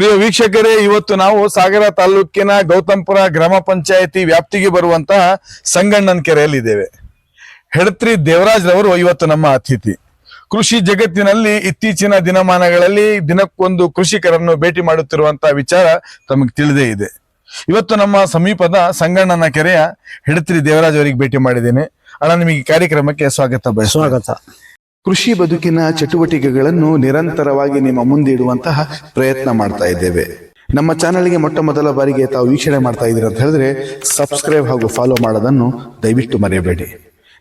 ಪ್ರಿಯ ವೀಕ್ಷಕರೇ, ಇವತ್ತು ನಾವು ಸಾಗರ ತಾಲೂಕಿನ ಗೌತಮ್ಪುರ ಗ್ರಾಮ ಪಂಚಾಯತಿ ವ್ಯಾಪ್ತಿಗೆ ಬರುವಂತಹ ಸಂಗಣ್ಣನ ಕೆರೆಯಲ್ಲಿದ್ದೇವೆ. ಹೆಡತ್ರಿ ದೇವರಾಜ್ ರವರು ಇವತ್ತು ನಮ್ಮ ಅತಿಥಿ. ಕೃಷಿ ಜಗತ್ತಿನಲ್ಲಿ ಇತ್ತೀಚಿನ ದಿನಮಾನಗಳಲ್ಲಿ ದಿನಕ್ಕೊಂದು ಕೃಷಿಕರನ್ನು ಭೇಟಿ ಮಾಡುತ್ತಿರುವಂತಹ ವಿಚಾರ ತಮಗೆ ತಿಳಿದೇ ಇದೆ. ಇವತ್ತು ನಮ್ಮ ಸಮೀಪದ ಸಂಗಣ್ಣನ ಕೆರೆಯ ಹೆಡತ್ರಿ ದೇವರಾಜ್ ಅವರಿಗೆ ಭೇಟಿ ಮಾಡಿದ್ದೇನೆ. ಅಣ್ಣ, ನಿಮಗೆ ಕಾರ್ಯಕ್ರಮಕ್ಕೆ ಸ್ವಾಗತ ಬಯಸುತ್ತೇನೆ. ಸ್ವಾಗತ. ಕೃಷಿ ಬದುಕಿನ ಚಟುವಟಿಕೆಗಳನ್ನು ನಿರಂತರವಾಗಿ ನಿಮ್ಮ ಮುಂದೆ ಇಡುವಂತಹ ಪ್ರಯತ್ನ ಮಾಡ್ತಾ ಇದ್ದೇವೆ. ನಮ್ಮ ಚಾನೆಲ್ಗೆ ಮೊಟ್ಟ ಮೊದಲ ಬಾರಿಗೆ ತಾವು ವೀಕ್ಷಣೆ ಮಾಡ್ತಾ ಇದ್ದೀರಿ ಅಂತ ಹೇಳಿದ್ರೆ ಸಬ್ಸ್ಕ್ರೈಬ್ ಹಾಗೂ ಫಾಲೋ ಮಾಡೋದನ್ನು ದಯವಿಟ್ಟು ಮರೆಯಬೇಡಿ.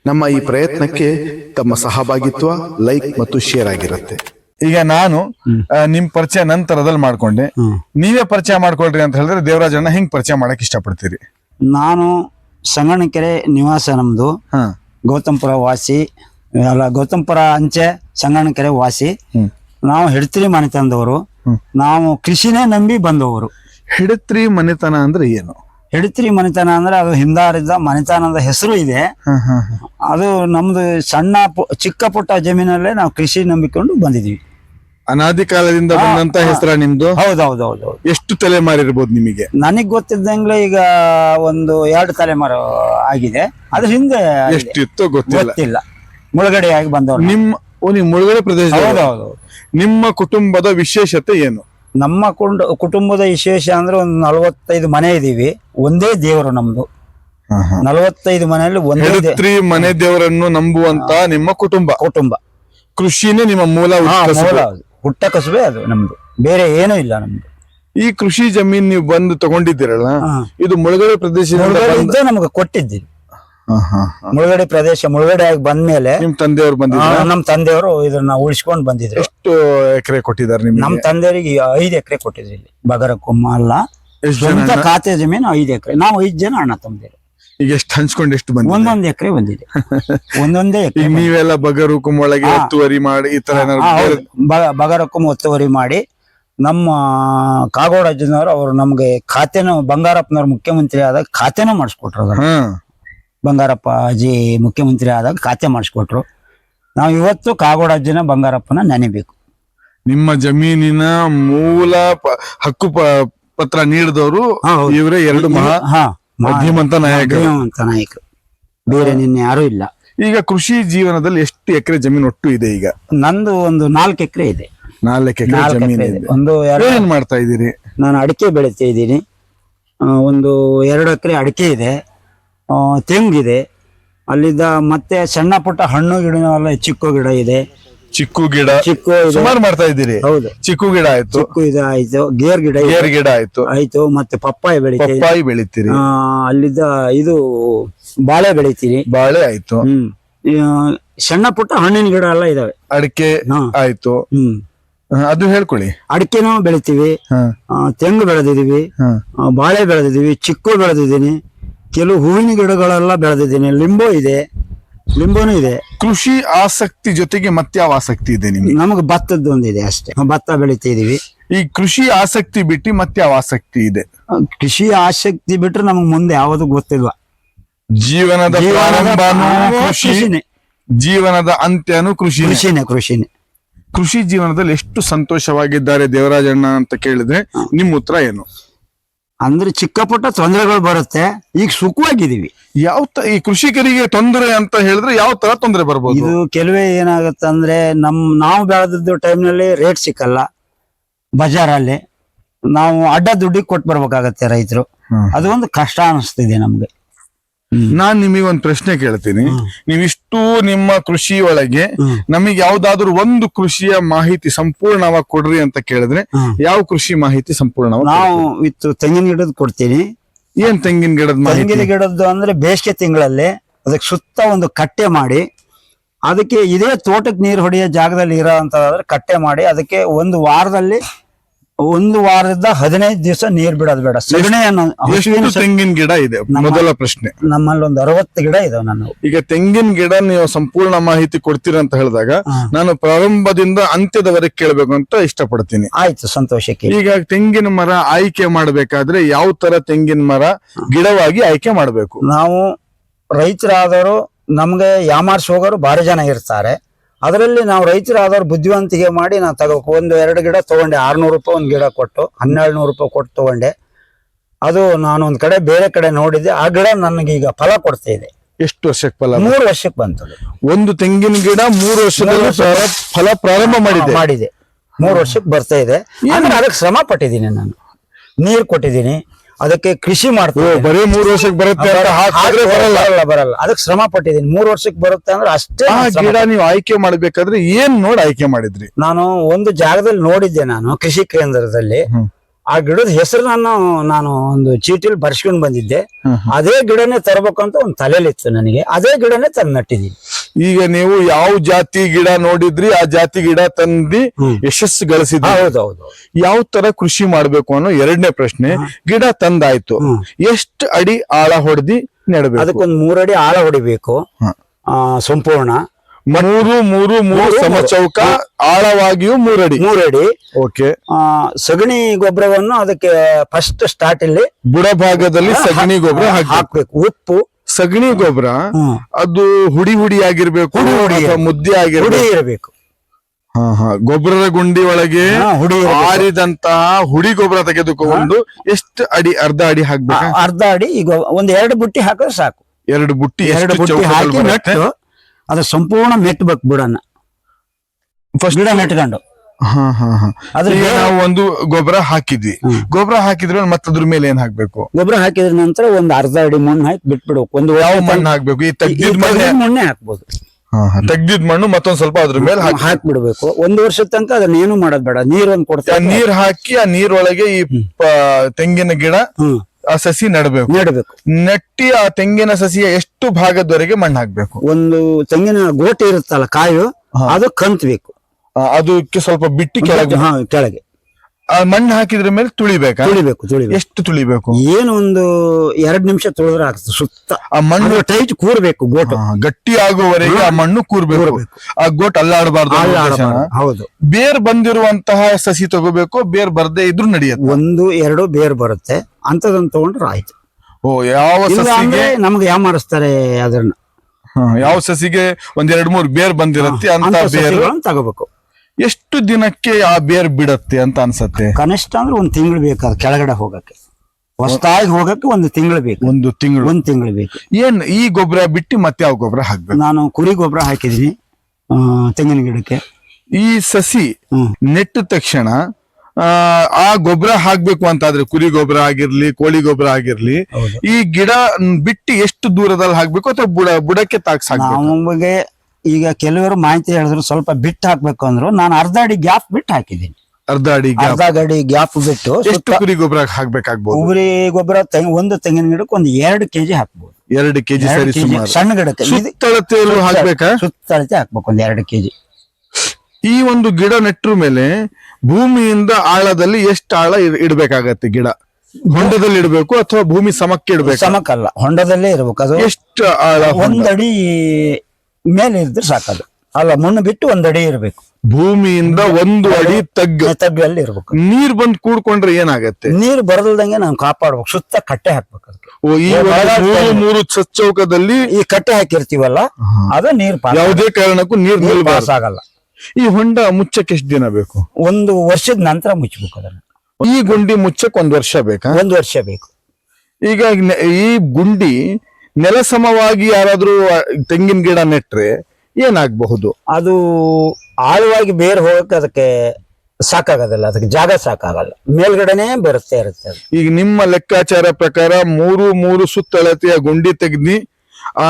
ನಮ್ಮ ಈ ಪ್ರಯತ್ನಕ್ಕೆ ತಮ್ಮ ಸಹಭಾಗಿತ್ವ ಲೈಕ್ ಮತ್ತು ಶೇರ್ ಆಗಿರುತ್ತೆ. ಈಗ ನಾನು ನಿಮ್ ಪರಿಚಯ ನಂತರದಲ್ಲಿ ಮಾಡ್ಕೊಂಡೆ. ನೀವೇ ಪರಿಚಯ ಮಾಡ್ಕೊಳ್ರಿ ಅಂತ ಹೇಳಿದ್ರೆ ದೇವರಾಜಣ್ಣ ಹೆಂಗ್ ಪರಿಚಯ ಮಾಡಕ್ ಇಷ್ಟಪಡ್ತೀರಿ? ನಾನು ಸಂಗಣಕೆರೆ ನಿವಾಸ ನಮ್ದು. ಗೌತಮ್ಪುರ ವಾಸಿ. ಅಲ್ಲ ಗೌತಮ್ಪುರ ಅಂಚೆ ಸಂಗಣಕೆರೆ ವಾಸಿ. ನಾವು ಹೆಡ್ತಿರಿ ಮನೆತನದವರು. ನಾವು ಕೃಷಿನೇ ನಂಬಿ ಬಂದವರು. ಹಿಡತ್ರಿ ಮನೆತನ ಅಂದ್ರೆ ಏನು? ಹಿಡತ್ರಿ ಮನೆತನ ಅಂದ್ರೆ ಅದು ಹಿಂದಾರಿದ್ದ ಮನೆತನದ ಹೆಸರು ಇದೆ. ಅದು ನಮ್ದು ಸಣ್ಣ ಚಿಕ್ಕ ಪುಟ್ಟ ಜಮೀನಲ್ಲೇ ನಾವು ಕೃಷಿ ನಂಬಿಕೊಂಡು ಬಂದಿದೀವಿ ಅನಾದಿ ಕಾಲದಿಂದ ಬಂದಂತ ಹೆಸರ ನಿಮ್ದು? ಹೌದೌದೌದು ಎಷ್ಟು ತಲೆಮಾರಿರ್ಬೋದು ನಿಮಗೆ? ನನಗ್ ಗೊತ್ತಿದ್ದಂಗ್ಲೆ ಈಗ ಒಂದು ಎರಡು ತಲೆಮಾರು ಆಗಿದೆ. ಅದ್ರ ಹಿಂದೆ ಎಷ್ಟು ಗೊತ್ತಿಲ್ಲ. ಗೊತ್ತಿಲ್ಲ. ಮುಳುಗಡೆಯಾಗಿ ಬಂದವರು ನಿಮ್ಮ ಓ ನೀವು ಮುಳುಗಡೆ ಪ್ರದೇಶ ಹೌದೌದು. ನಿಮ್ಮ ಕುಟುಂಬದ ವಿಶೇಷತೆ ಏನು? ನಮ್ಮ ಕುಂಡ ಕುಟುಂಬದ ವಿಶೇಷ ಅಂದ್ರೆ ಒಂದು ನಲವತ್ತೈದು ಮನೆ ಇದೀವಿ. ಒಂದೇ ದೇವರು ನಮ್ದು. ನಲವತ್ತೈದು ಮನೆಯಲ್ಲಿ ಒಂದೇ ದೇ- ಹೆಡತ್ರಿ ಮನೆ ದೇವರನ್ನು ನಂಬುವಂತ ನಿಮ್ಮ ಕುಟುಂಬ. ಕುಟುಂಬ. ಕೃಷಿನೇ ನಿಮ್ಮ ಮೂಲ ಹಾ. ಮೂಲ ಅದು. ಹುಟ್ಟ ಕಸುಬೆ ಅದು ನಮ್ದು. ಬೇರೆ ಏನೂ ಇಲ್ಲ ನಮ್ದು. ಈ ಕೃಷಿ ಜಮೀನ್ ನೀವು ಬಂದು ತಗೊಂಡಿದ್ದೀರಲ್ಲ ಹಾ. ಇದು ಮುಳುಗಡೆ ಪ್ರದೇಶದಿಂದ ಬಂದ ನಮ್ಗೆ ಕೊಟ್ಟಿದ್ದೀವಿ. ಮುಳುಗಡೆ ಪ್ರದೇಶ ಮುಳುಗಡೆ ಆಗಿ ಬಂದ್ಮೇಲೆ ನಿಮ್ ತಂದೆಯವರು ಬಂದಿದ್ರು? ನಮ್ ತಂದೆಯವರು ಇದನ್ನ ಉಳಿಸ್ಕೊಂಡು ಬಂದಿದ್ರು. ಎಷ್ಟು ಎಕರೆ ಕೊಟ್ಟಿದ್ದಾರೆ ನಮ್ಮ ನಮ್ ತಂದೆಯವರಿಗೆ ಐದು ಎಕರೆ ಕೊಟ್ಟಿದ್ರು ಇಲ್ಲಿ ಬಗರಕೊಮ್ಮ ಅಲ್ಲ. ಸ್ವಂತ ಖಾತೆ ಜಮೀನು ಐದು ಎಕರೆ. ನಾವು ಐದು ಜನ ಅಣ್ಣ ತಮ್ಮದಿರು ಈಗ ಎಷ್ಟು ಹಂಚ್ಕೊಂಡು ಎಷ್ಟು ಬಂದಿದೆ? ಒಂದೊಂದು ಎಕರೆ ಬಂದಿದೆ. ಒಂದೊಂದೇ ಈಗ ನೀವೆಲ್ಲ ಬಗರುಕುಂ ಒಳಗೆ ಒತ್ತುವರಿ ಮಾಡಿ ಈ ತರ ಬಗರ ಬೇರೆ- ಒತ್ತುವರಿ ಮಾಡಿ ನಮ್ಮ ಕಾಗೋಡ ಅಜ್ಜನವರು ಅವರು ನಮ್ಗೆ ಖಾತೆನೂ ಬಂಗಾರಪ್ಪನವ್ರು ಮುಖ್ಯಮಂತ್ರಿ ಆದಾಗ ಖಾತೆನೂ ಮಾಡಿಸ್ಕೊಟ್ರು ಬಂಗಾರಪ್ಪ ಅಜ್ಜಿ ಮುಖ್ಯಮಂತ್ರಿ ಆದಾಗ ಖಾತೆ ಮಾಡಿಸ್ಕೊಟ್ರು. ನಾವು ಇವತ್ತು ಕಾಗೋಡ ಅಜ್ಜನ ಬಂಗಾರಪ್ಪನ ನೆನೆಬೇಕು. ನಿಮ್ಮ ಜಮೀನಿನ ಮೂಲ ಪ- ಹಕ್ಕು ಪ- ಪತ್ರ ನೀಡಿದವರು ಹೌದು. ಇವರೇ ಎರಡು ಮಹಾ ಹಾ ಮಧ್ಯಮಂತ ನಾಯಕರು. ನಾಯಕರು. ಬೇರೆ ನಿನ್ನೆ ಯಾರು ಇಲ್ಲ. ಈಗ ಕೃಷಿ ಜೀವನದಲ್ಲಿ ಎಷ್ಟು ಎಕರೆ ಜಮೀನು ಒಟ್ಟು ಇದೆ ಈಗ? ನಂದು ಒಂದು ನಾಲ್ಕು ಎಕರೆ ಇದೆ. ನಾಲ್ಕು ಎಕರೆ ನಾಲ್ಕು ಜಮೀನು ಎಕರೆ ಇದೆ. ಇದೆ. ಒಂದು ಎರಡು ಏನ್ ಮಾಡ್ತಾ ಇದ್ದೀರಿ? ನಾನು ಅಡಿಕೆ ಬೆಳಿತಾ ಇದ್ದೀನಿ. ಆ, ಒಂದು ಎರಡು ಎಕರೆ ಅಡಿಕೆ ಇದೆ. ತೆಂಗಿದೆ. ಅಲ್ಲಿದ್ದ ಮತ್ತೆ ಸಣ್ಣ ಪುಟ್ಟ ಹಣ್ಣು ಗಿಡ ಚಿಕ್ಕು ಗಿಡ ಇದೆ. ಚಿಕ್ಕು ಗಿಡ. ಚಿಕ್ಕು ಸುಮಾರು ಮಾಡ್ತಾ ಇದ್ದೀರಿ? ಹೌದು. ಚಿಕ್ಕು ಗಿಡ ಆಯ್ತು. ಚಿಕ್ಕು ಇದು ಆಯ್ತು. ಗೇರ್ ಗಿಡ ಗೇರ್ ಗಿಡ ಆಯ್ತು. ಆಯ್ತು. ಮತ್ತೆ ಪಪ್ಪಾಯ ಬೆಳಿತೀರಿ ಪಪ್ಪಾಯಿ ಬೆಳಿತೀರಿ. ಆ, ಅಲ್ಲಿದ್ದ ಇದು ಬಾಳೆ ಬೆಳಿತೀನಿ ಬಾಳೆ ಆಯ್ತು. ಹ್ಮ್. ಸಣ್ಣ ಪುಟ್ಟ ಹಣ್ಣಿನ ಗಿಡ ಎಲ್ಲ ಇದಾವೆ. ಅಡಿಕೆ. ಆಯ್ತು. ಹ್ಮ್. ಅದು ಹೇಳ್ಕೊಳ್ಳಿ. ಅಡಿಕೆನೂ ಬೆಳಿತೀವಿ. ತೆಂಗು ಬೆಳೆದಿದೀವಿ ಬಾಳೆ ಬೆಳೆದಿದೀವಿ ಚಿಕ್ಕು ಬೆಳೆದಿದ್ದೀನಿ. ಕೆಲವು ಹೂವಿನ ಗಿಡಗಳೆಲ್ಲ ಬೆಳೆದಿದ್ದೀನಿ. ಲಿಂಬು ಇದೆ. ಲಿಂಬೋನೂ ಇದೆ. ಕೃಷಿ ಆಸಕ್ತಿ ಜೊತೆಗೆ ಮತ್ಯಾವ ಆಸಕ್ತಿ ಇದೆ ನಿಮ್ಗೆ? ನಮಗೆ ಭತ್ತದ್ದು ಒಂದಿದೆ ಅಷ್ಟೇ ಭತ್ತ ಬೆಳಿತಿದೀವಿ ಈ ಕೃಷಿ ಆಸಕ್ತಿ ಬಿಟ್ಟು ಮತ್ಯಾವ ಆಸಕ್ತಿ ಇದೆ ಕೃಷಿ ಆಸಕ್ತಿ ಬಿಟ್ರೆ ನಮಗೆ ಮುಂದೆ ಯಾವುದು ಗೊತ್ತಿಲ್ಲ. ಜೀವನದ ಜೀವನದ ಪ್ರಾರಂಭನೂ ಕೃಷಿ ಕೃಷಿನೇ. ಜೀವನದ ಅಂತ್ಯನೂ ಕೃಷಿ ಕೃಷಿನೇ ಕೃಷಿನೇ. ಕೃಷಿ ಜೀವನದಲ್ಲಿ ಎಷ್ಟು ಸಂತೋಷವಾಗಿದ್ದಾರೆ ದೇವರಾಜಣ್ಣ ಅಂತ ಕೇಳಿದ್ರೆ ನಿಮ್ ಉತ್ತರ ಏನು? ಅಂದ್ರೆ ಚಿಕ್ಕ ಪುಟ್ಟ ತೊಂದರೆಗಳು ಬರುತ್ತೆ. ಈಗ ಸುಖವಾಗಿದ್ದೀವಿ. ಯಾವ ತ ಈ ಕೃಷಿಕರಿಗೆ ತೊಂದರೆ ಅಂತ ಹೇಳಿದ್ರೆ ಯಾವ ತರ ತೊಂದರೆ ಬರ್ಬೋದು? ಇದು ಕೆಲವೇ ಏನಾಗುತ್ತೆ ಅಂದ್ರೆ ನಮ್ ನಾವು ಬೆಳೆದಿದ್ದು ಟೈಮ್ನಲ್ಲಿ ರೇಟ್ ಸಿಕ್ಕಲ್ಲ. ಬಜಾರಲ್ಲಿ ನಾವು ಅಡ್ಡ ದುಡ್ಡಿಗೆ ಕೊಟ್ಟು ಬರ್ಬೇಕಾಗತ್ತೆ ರೈತರು. ಹ್ಮ್. ಅದು ಒಂದು ಕಷ್ಟ ಅನಿಸ್ತಿದೆ ನಮ್ಗೆ. ನಾನ್ ನಿಮಗೆ ಒಂದು ಪ್ರಶ್ನೆ ಕೇಳ್ತೀನಿ. ನೀವಿಷ್ಟು ನಿಮ್ಮ ಕೃಷಿ ಒಳಗೆ. ನಮಗೆ ಯಾವ್ದಾದ್ರು ಒಂದು ಕೃಷಿಯ ಮಾಹಿತಿ ಸಂಪೂರ್ಣವಾಗಿ ಕೊಡ್ರಿ ಅಂತ ಕೇಳಿದ್ರೆ. ಯಾವ ಕೃಷಿ ಮಾಹಿತಿ ಸಂಪೂರ್ಣವಾಗಿ ನಾವು ಇತ್ತು ತೆಂಗಿನ ಗಿಡದ ಕೊಡ್ತೀನಿ. ಏನ್ ತೆಂಗಿನ ಗಿಡದ ತೆಂಗಿನ ಗಿಡದ್ದು ಅಂದ್ರೆ ಬೇಸಿಗೆ ತಿಂಗಳಲ್ಲಿ ಅದಕ್ಕೆ ಸುತ್ತ ಒಂದು ಕಟ್ಟೆ ಮಾಡಿ ಅದಕ್ಕೆ ಇದೇ ತೋಟಕ್ಕೆ ನೀರು ಹೊಡೆಯೋ ಜಾಗದಲ್ಲಿ ಇರೋ ಅಂತಂದ್ರೆ ಕಟ್ಟೆ ಮಾಡಿ ಅದಕ್ಕೆ ಒಂದು ವಾರದಲ್ಲಿ ಒಂದು ವಾರದಿಂದ ಹದಿನೈದು ದಿವಸ ನೀರ್ ಬಿಡೋದು ಬೇಡ. ಸಗಣಿ ಅನ್ನೋ ಹಸುವಿನ ಎಷ್ಟು ತೆಂಗಿನ ಗಿಡ ಇದೆ? ಮೊದಲ ಪ್ರಶ್ನೆ. ನಮ್ಮಲ್ಲಿ ಒಂದು ಅರವತ್ತು ಗಿಡ ಇದಾವೆ ನಾನು ಈಗ ತೆಂಗಿನ ಗಿಡ ನೀವು ಸಂಪೂರ್ಣ ಮಾಹಿತಿ ಕೊಡ್ತೀರ ಅಂತ ಹೇಳಿದಾಗ ಹಾ. ನಾನು ಪ್ರಾರಂಭದಿಂದ ಅಂತ್ಯದವರೆಗೆ ಕೇಳಬೇಕು ಅಂತ ಇಷ್ಟಪಡ್ತೀನಿ. ಆಯ್ತು ಸಂತೋಷಕ್ಕೆ. ಈಗ ತೆಂಗಿನ ಮರ ಆಯ್ಕೆ ಮಾಡಬೇಕಾದ್ರೆ ಯಾವ ತರ ತೆಂಗಿನ ಮರ ಗಿಡವಾಗಿ ಆಯ್ಕೆ ಮಾಡಬೇಕು? ನಾವು ರೈತರಾದವರು ನಮ್ಗೆ ಯಾಮಾರ್ಸ್ ಹೋಗೋರು ಭಾರಿ ಜನ ಇರ್ತಾರೆ. ಅದರಲ್ಲಿ ನಾವು ರೈತರಾದವ್ರು ಬುದ್ಧಿವಂತಿಕೆ ಮಾಡಿ ನಾನು ತಗೋ ಒಂದು ಎರಡು ಗಿಡ ತಗೊಂಡೆ ಆರ್ನೂರು ರೂಪಾಯಿ ಒಂದು ಗಿಡ ಕೊಟ್ಟು ಹನ್ನೆರಡು ನೂರು ರೂಪಾಯಿ ಕೊಟ್ಟು ತಗೊಂಡೆ. ಅದು ನಾನು ಒಂದ್ ಕಡೆ ಬೇರೆ ಕಡೆ ನೋಡಿದ್ದೆ ಆ ಗಿಡ ನನಗೆ ಈಗ ಫಲ ಕೊಡ್ತಾ ಇದೆ. ಎಷ್ಟು ವರ್ಷಕ್ಕೆ ಫಲ ಮೂರು ವರ್ಷಕ್ಕೆ ಬಂತು ಒಂದು ತೆಂಗಿನ ಗಿಡ ಮೂರು ವರ್ಷದಲ್ಲಿ ಫಲ ಪ್ರಾರಂಭ ಮಾಡಿದೆ ಮಾಡಿದೆ. ಮೂರು ವರ್ಷಕ್ಕೆ ಬರ್ತಾ ಇದೆ. ಅದಕ್ಕೆ ಶ್ರಮ ಪಟ್ಟಿದ್ದೀನಿ ನಾನು. ನೀರು ಕೊಟ್ಟಿದ್ದೀನಿ. ಅದಕ್ಕೆ ಕೃಷಿ ಮಾಡ್ತೀವಿ ಬರೀ ಮೂರ್ ವರ್ಷಕ್ಕೆ ಬರುತ್ತೆ ಅಂತ ಹಾಕಿದ್ರೆ ಬರಲ್ಲ. ಬರಲ್ಲ ಬರಲ್ಲ. ಅದಕ್ಕೆ ಶ್ರಮ ಪಟ್ಟಿದ್ದೀನಿ. ಮೂರ್ ವರ್ಷಕ್ಕೆ ಬರುತ್ತೆ ಅಂದ್ರೆ ಅಷ್ಟೇ ಆ ಶ್ರಮ ಗಿಡ ನೀವು ಆಯ್ಕೆ ಮಾಡ್ಬೇಕಾದ್ರೆ ಏನ್ ನೋಡಿ ಆಯ್ಕೆ ಮಾಡಿದ್ರಿ? ನಾನು ಒಂದು ಜಾಗದಲ್ಲಿ ನೋಡಿದ್ದೆ ನಾನು ಕೃಷಿ ಕೇಂದ್ರದಲ್ಲಿ. ಆ ಗಿಡದ ಹೆಸರು ನಾನು ನಾನು ಒಂದು ಚೀಟಿಲ್ ಬರ್ಸ್ಕೊಂಡ್ ಬಂದಿದ್ದೆ. ಅದೇ ಗಿಡನೇ ತರಬೇಕಂತ ಒಂದು ತಲೆಲಿತ್ತು ನನಗೆ. ಅದೇ ಗಿಡನೇ ತಂದು ನಟ್ಟಿದ್ದೀನಿ ಈಗ ನೀವು ಯಾವ ಜಾತಿ ಗಿಡ ನೋಡಿದ್ರಿ ಆ ಜಾತಿ ಗಿಡ ತಂದಿ ಯಶಸ್ಸು ಗಳಿಸಿದ್ರಿ. ಯಾವ ತರ ಕೃಷಿ ಮಾಡ್ಬೇಕು ಅನ್ನೋ ಎರಡನೇ ಪ್ರಶ್ನೆ. ಗಿಡ ತಂದಾಯ್ತು. ಎಷ್ಟು ಅಡಿ ಆಳ ಹೊಡೆದಿ ನೆಡಬೇಕು? ಅದಕ್ಕೊಂದು ಮೂರಡಿ ಆಳ ಹೊಡಿಬೇಕು. ಆ, ಸಂಪೂರ್ಣ. ಮೂರು ಮೂರು ಮೂರು ಸಮಚೌಕ ಆಳವಾಗಿಯೂ ಮೂರಡಿ ಮೂರಡಿ ಓಕೆ. ಆ, ಸಗಣಿ ಗೊಬ್ಬರವನ್ನು ಅದಕ್ಕೆ ಫಸ್ಟ್ ಸ್ಟಾರ್ಟ್ ಇಲ್ಲಿ ಬುಡಭಾಗದಲ್ಲಿ ಸಗಣಿ ಗೊಬ್ಬರ ಹಾಕ್ಬೇಕು. ಉಪ್ಪು ಸಗಣಿ ಗೊಬ್ಬರ ಅದು ಹುಡಿ ಹುಡಿ ಆಗಿರ್ಬೇಕು ಹುಡಿ ಹುಡಿ. ಮುದ್ದೆ ಆಗಿರ್ಬೇಕು. ಇರಬೇಕು. ಹಾ ಹಾ. ಗೊಬ್ಬರದ ಗುಂಡಿ ಒಳಗೆ ಆರಿದಂತ ಹುಡಿ ಇರ್ಬೇಕು. ಆರಿದಂತಹ ಹುಡಿ ಗೊಬ್ಬರ ತೆಗೆದುಕೊಂಡು ಎಷ್ಟು ಅಡಿ ಅರ್ಧ ಅಡಿ ಹಾಕ್ಬೇಕು? ಅರ್ಧ ಅಡಿ ಈಗ ಒಂದ್ ಎರಡು ಬುಟ್ಟಿ ಹಾಕಿದ್ರೆ ಸಾಕು. ಎರಡು ಬುಟ್ಟಿ ಎರಡು ಬುಟ್ಟಿ ಹಾಕಿ? ನೆಟ್ಟು ಅದು ಸಂಪೂರ್ಣ ಮೆಟ್ಬೇಕು ಬುಡನ್ನ ಫಸ್ಟ್ ಗಿಡ ನೆಟ್ಕೊಂಡು. ಹಾ ಹಾ ಹಾ. ಅದ್ರ ಈಗ ನಾವು ಒಂದು ಗೊಬ್ಬರ ಹಾಕಿದ್ವಿ. ಗೊಬ್ಬರ ಹಾಕಿದ್ರೆ ಮತ್ತದ್ರ ಅದ್ರ ಮೇಲೆ ಏನ್ ಹಾಕ್ಬೇಕು? ಗೊಬ್ಬರ ಹಾಕಿದ್ರ ನಂತರ ಒಂದ್ ಅರ್ಧ ಅಡಿ ಮಣ್ಣು ಹಾಕಿ ಬಿಟ್ಬಿಡ್ಬೇಕು. ಒಂದು ಯಾವ ವರ್ಷ ಮಣ್ಣು ಹಾಕ್ಬೇಕು? ಈ ತೆಗ್ದಿದ್ ಮಣ್ಣೆ? ಹಾಕ್ಬೋದು. ತೆಗ್ದಿದ್ ಮಣ್ಣು ಮತ್ತೊಂದ್ ಸ್ವಲ್ಪ ಅದ್ರ ಮೇಲೆ ಹಾಕಿ ಹಾಕ್ಬಿಡ್ಬೇಕು. ಒಂದು ವರ್ಷದ ತನಕ ಅದನ್ನ ಏನು ಮಾಡೋದ್ ಬೇಡ. ನೀರ್ ಒಂದ್ ಆ ಕೊಡ್ತಾರೆ ನೀರ್ ಹಾಕಿ ಆ ನೀರೊಳಗೆ ಈ ಪ- ತೆಂಗಿನ ಗಿಡ ಆ ಸಸಿ ನೆಡಬೇಕು. ನೆಡ್ಬೇಕು. ನೆಟ್ಟಿ ಆ ತೆಂಗಿನ ಸಸಿಯ ಎಷ್ಟು ಭಾಗದವರೆಗೆ ಮಣ್ಣು ಹಾಕ್ಬೇಕು? ಒಂದು ತೆಂಗಿನ ಗೋಟೆ ಇರುತ್ತಲ್ಲ ಕಾಯು ಅದು ಕಂತ್ಬೇಕು. ಅದಕ್ಕೆ ಸ್ವಲ್ಪ ಬಿಟ್ಟಿ ಕೆಳಗೆ ಹಾ ಕೆಳಗೆ. ಆ ಮಣ್ಣು ಹಾಕಿದ್ರ ಮೇಲೆ ತುಳಿಬೇಕು? ತುಳಿಬೇಕು ತುಳಿಬೇಕು. ಎಷ್ಟು ತುಳಿಬೇಕು? ಏನು ಒಂದು ಎರಡ್ ನಿಮಿಷ ತುಳಿದ್ರೆ ಆಗ್ತದೆ ಸುತ್ತ. ಆ ಮಣ್ಣು ಟೈಟ್ ಕೂರ್ಬೇಕು ಗೋಟು. ಗಟ್ಟಿ ಆಗುವವರೆಗೆ ಆ ಮಣ್ಣು ಕೂರ್ಬೇಕು. ಆ ಗೋಟ್ ಅಲ್ಲಾಡಬಾರ್ದು ಹೌದು. ಬೇರ್ ಬಂದಿರುವಂತಹ ಸಸಿ ತಗೋಬೇಕು ಬೇರ್ ಬರ್ದೇ ಇದ್ರು ನಡೆಯುತ್ತೆ. ಒಂದು ಎರಡು ಬೇರ್ ಬರುತ್ತೆ ಅಂತದನ್ನ ತಗೊಂಡ್ರೆ ಆಯ್ತು. ಓ ಯಾವ ಸಸಿಗೆ? ನಮ್ಗೆ ಯಾವ ಮಾಡಿಸ್ತಾರೆ ಅದನ್ನ? ಯಾವ ಸಸಿಗೆ ಒಂದ್ ಎರಡ್ ಮೂರ್ ಬೇರ್ ಬಂದಿರತ್ತೆ ಅಂತ ಬೇರ್? ತಗೋಬೇಕು. ಎಷ್ಟು ದಿನಕ್ಕೆ ಆ ಬೇರ್ ಬಿಡತ್ತೆ ಅಂತ ಅನ್ಸತ್ತೆ? ಕನಿಷ್ಠ ಅಂದ್ರೆ ಒಂದ್ ತಿಂಗಳು ಬೇಕಾದ ಕೆಳಗಡೆ ಹೋಗಕ್ಕೆ. ಹೊಸದಾಗಿ ಹೋಗಕ್ಕೆ ಒಂದು ತಿಂಗಳು ಬೇಕು. ಒಂದು ತಿಂಗಳು. ಒಂದ್ ತಿಂಗಳು ಬೇಕು. ಏನ್ ಈ ಗೊಬ್ಬರ ಬಿಟ್ಟು ಮತ್ತೆ ಯಾವ ಗೊಬ್ಬರ ಹಾಕ್ಬೇಕು? ನಾನು ಕುರಿ ಗೊಬ್ಬರ ಹಾಕಿದೀನಿ ಆ, ತೆಂಗಿನ ಗಿಡಕ್ಕೆ. ಈ ಸಸಿ ಹ್ಮ್. ನೆಟ್ಟ ತಕ್ಷಣ ಆ, ಆ ಗೊಬ್ಬರ ಹಾಕ್ಬೇಕು ಅಂತಾದ್ರೆ ಕುರಿ ಗೊಬ್ಬರ ಆಗಿರ್ಲಿ ಕೋಳಿ ಗೊಬ್ಬರ ಆಗಿರ್ಲಿ ಹೌದು. ಈ ಗಿಡ ಮ್, ಬಿಟ್ಟು ಎಷ್ಟು ದೂರದಲ್ಲಿ ಹಾಕ್ಬೇಕು ಅಥವಾ ಬುಡ ಬುಡಕ್ಕೆ ತಾಕ್ಸ್ ಹಾಕ್ಬೇಕು? ನಮಗೆ ಈಗ ಕೆಲವರು ಮಾಹಿತಿ ಹೇಳಿದ್ರು ಸ್ವಲ್ಪ ಬಿಟ್ಟು ಹಾಕ್ಬೇಕು ಅಂದ್ರು. ನಾನು ಅರ್ಧ ಅಡಿ ಗ್ಯಾಪ್ ಬಿಟ್ಟು ಹಾಕಿದ್ದೀನಿ. ಅರ್ಧ ಅಡಿ. ಅರ್ಧ ಗಡಿ ಗ್ಯಾಪ್ ಬಿಟ್ಟು ಎಷ್ಟು ಕುರಿ ಗೊಬ್ಬರ ಹಾಕ್ಬೇಕಾಗ್ಬೋದು? ಉಗುರಿ ಗೊಬ್ಬರ ತೆಂಗ್- ಒಂದು ತೆಂಗಿನ ಗಿಡಕ್ಕೆ ಒಂದು ಎರಡು ಕೆಜಿ ಹಾಕ್ಬೋದು. ಎರಡು ಕೆಜಿ ಎರಡು ಸರಿ ಕೆಜಿ ಸುಮಾರು. ಸಣ್ಣ ಗಿಡಕ್ಕೆ. ಇದು- ಸುತ್ತಳತೆಯಲ್ಲೂ ಹಾಕ್ಬೇಕಾ? ಸುತ್ತಳತೆ ಹಾಕ್ಬೇಕು ಒಂದ್ ಎರಡು ಕೆಜಿ. ಈ ಒಂದು ಗಿಡ ನೆಟ್ರ ಮೇಲೆ ಭೂಮಿಯಿಂದ ಆಳದಲ್ಲಿ ಎಷ್ಟು ಆಳ ಇಡ್- ಇಡ್ಬೇಕಾಗತ್ತೆ ಗಿಡ? ಹೊಂಡದಲ್ಲಿ ಇಡಬೇಕು ಅಥವಾ ಭೂಮಿ ಸಮಕ್ಕೆ ಇಡಬೇಕು? ಸಮಕ್ಕಲ್ಲ. ಹೊಂಡದಲ್ಲೇ ಇರ್ಬೇಕು. ಅದು ಎಷ್ಟು ಆಳ ಒಂದಡಿ ಮೇಲೆ ಇದ್ರೆ ಸಾಕದು. ಅಲ್ಲ ಮಣ್ಣು ಬಿಟ್ಟು ಒಂದಡಿ ಇರಬೇಕು ಇರ್ಬೇಕು. ಭೂಮಿಯಿಂದ ಒಂದು ಅಡಿ ತಗ್ಗ. ತಗ್ಗಲ್ಲಿ ಇರ್ಬೇಕು. ನೀರ್ ಬಂದ್ ಕೂಡ್ಕೊಂಡ್ರೆ ಏನಾಗತ್ತೆ? ನೀರ್ ಬರಲ್ದಂಗೆ ನಾವು ಕಾಪಾಡ್ಬೇಕು. ಸುತ್ತ ಕಟ್ಟೆ ಹಾಕ್ಬೇಕು ಅದಕ್ಕೆ. ಮೂರು ಸಚ್ಚೌಕದಲ್ಲಿ ಚೌಕದಲ್ಲಿ ಈ ಕಟ್ಟೆ ಹಾಕಿರ್ತೀವಲ್ಲ ಅದು ನೀರ್ ಯಾವುದೇ ಕಾರಣಕ್ಕೂ ನೀರ್ ಪಾಸ್ ಆಗಲ್ಲ. ಈ ಹೊಂಡ ಮುಚ್ಚಕ್ಕೆ ಎಷ್ಟು ದಿನ ಬೇಕು? ಒಂದು ವರ್ಷದ ನಂತರ ಮುಚ್ಚಬೇಕು ಅದನ್ನ. ಈ ಗುಂಡಿ ಮುಚ್ಚಕ್ ಒಂದ್ ವರ್ಷ ಬೇಕಾ? ಒಂದ್ ವರ್ಷ ಬೇಕು. ಈಗ ಈ ಗುಂಡಿ ನೆಲ ಸಮವಾಗಿ ಯಾರಾದ್ರೂ ತೆಂಗಿನ ಗಿಡ ನೆಟ್ರೆ ಏನಾಗಬಹುದು? ಅದು ಆಳವಾಗಿ ಬೇರೆ ಹೋಗಕ್ಕೆ ಅದಕ್ಕೆ ಸಾಕಾಗೋದಿಲ್ಲ ಅದಕ್ಕೆ ಜಾಗ ಸಾಕಾಗಲ್ಲ. ಮೇಲ್ಗಡೆನೆ ಬರುತ್ತೆ ಇರುತ್ತೆ ಅದು. ಈಗ ನಿಮ್ಮ ಲೆಕ್ಕಾಚಾರ ಪ್ರಕಾರ ಮೂರು ಮೂರು ಸುತ್ತಳತೆಯ ಗುಂಡಿ ತೆಗ್ದಿ ಆ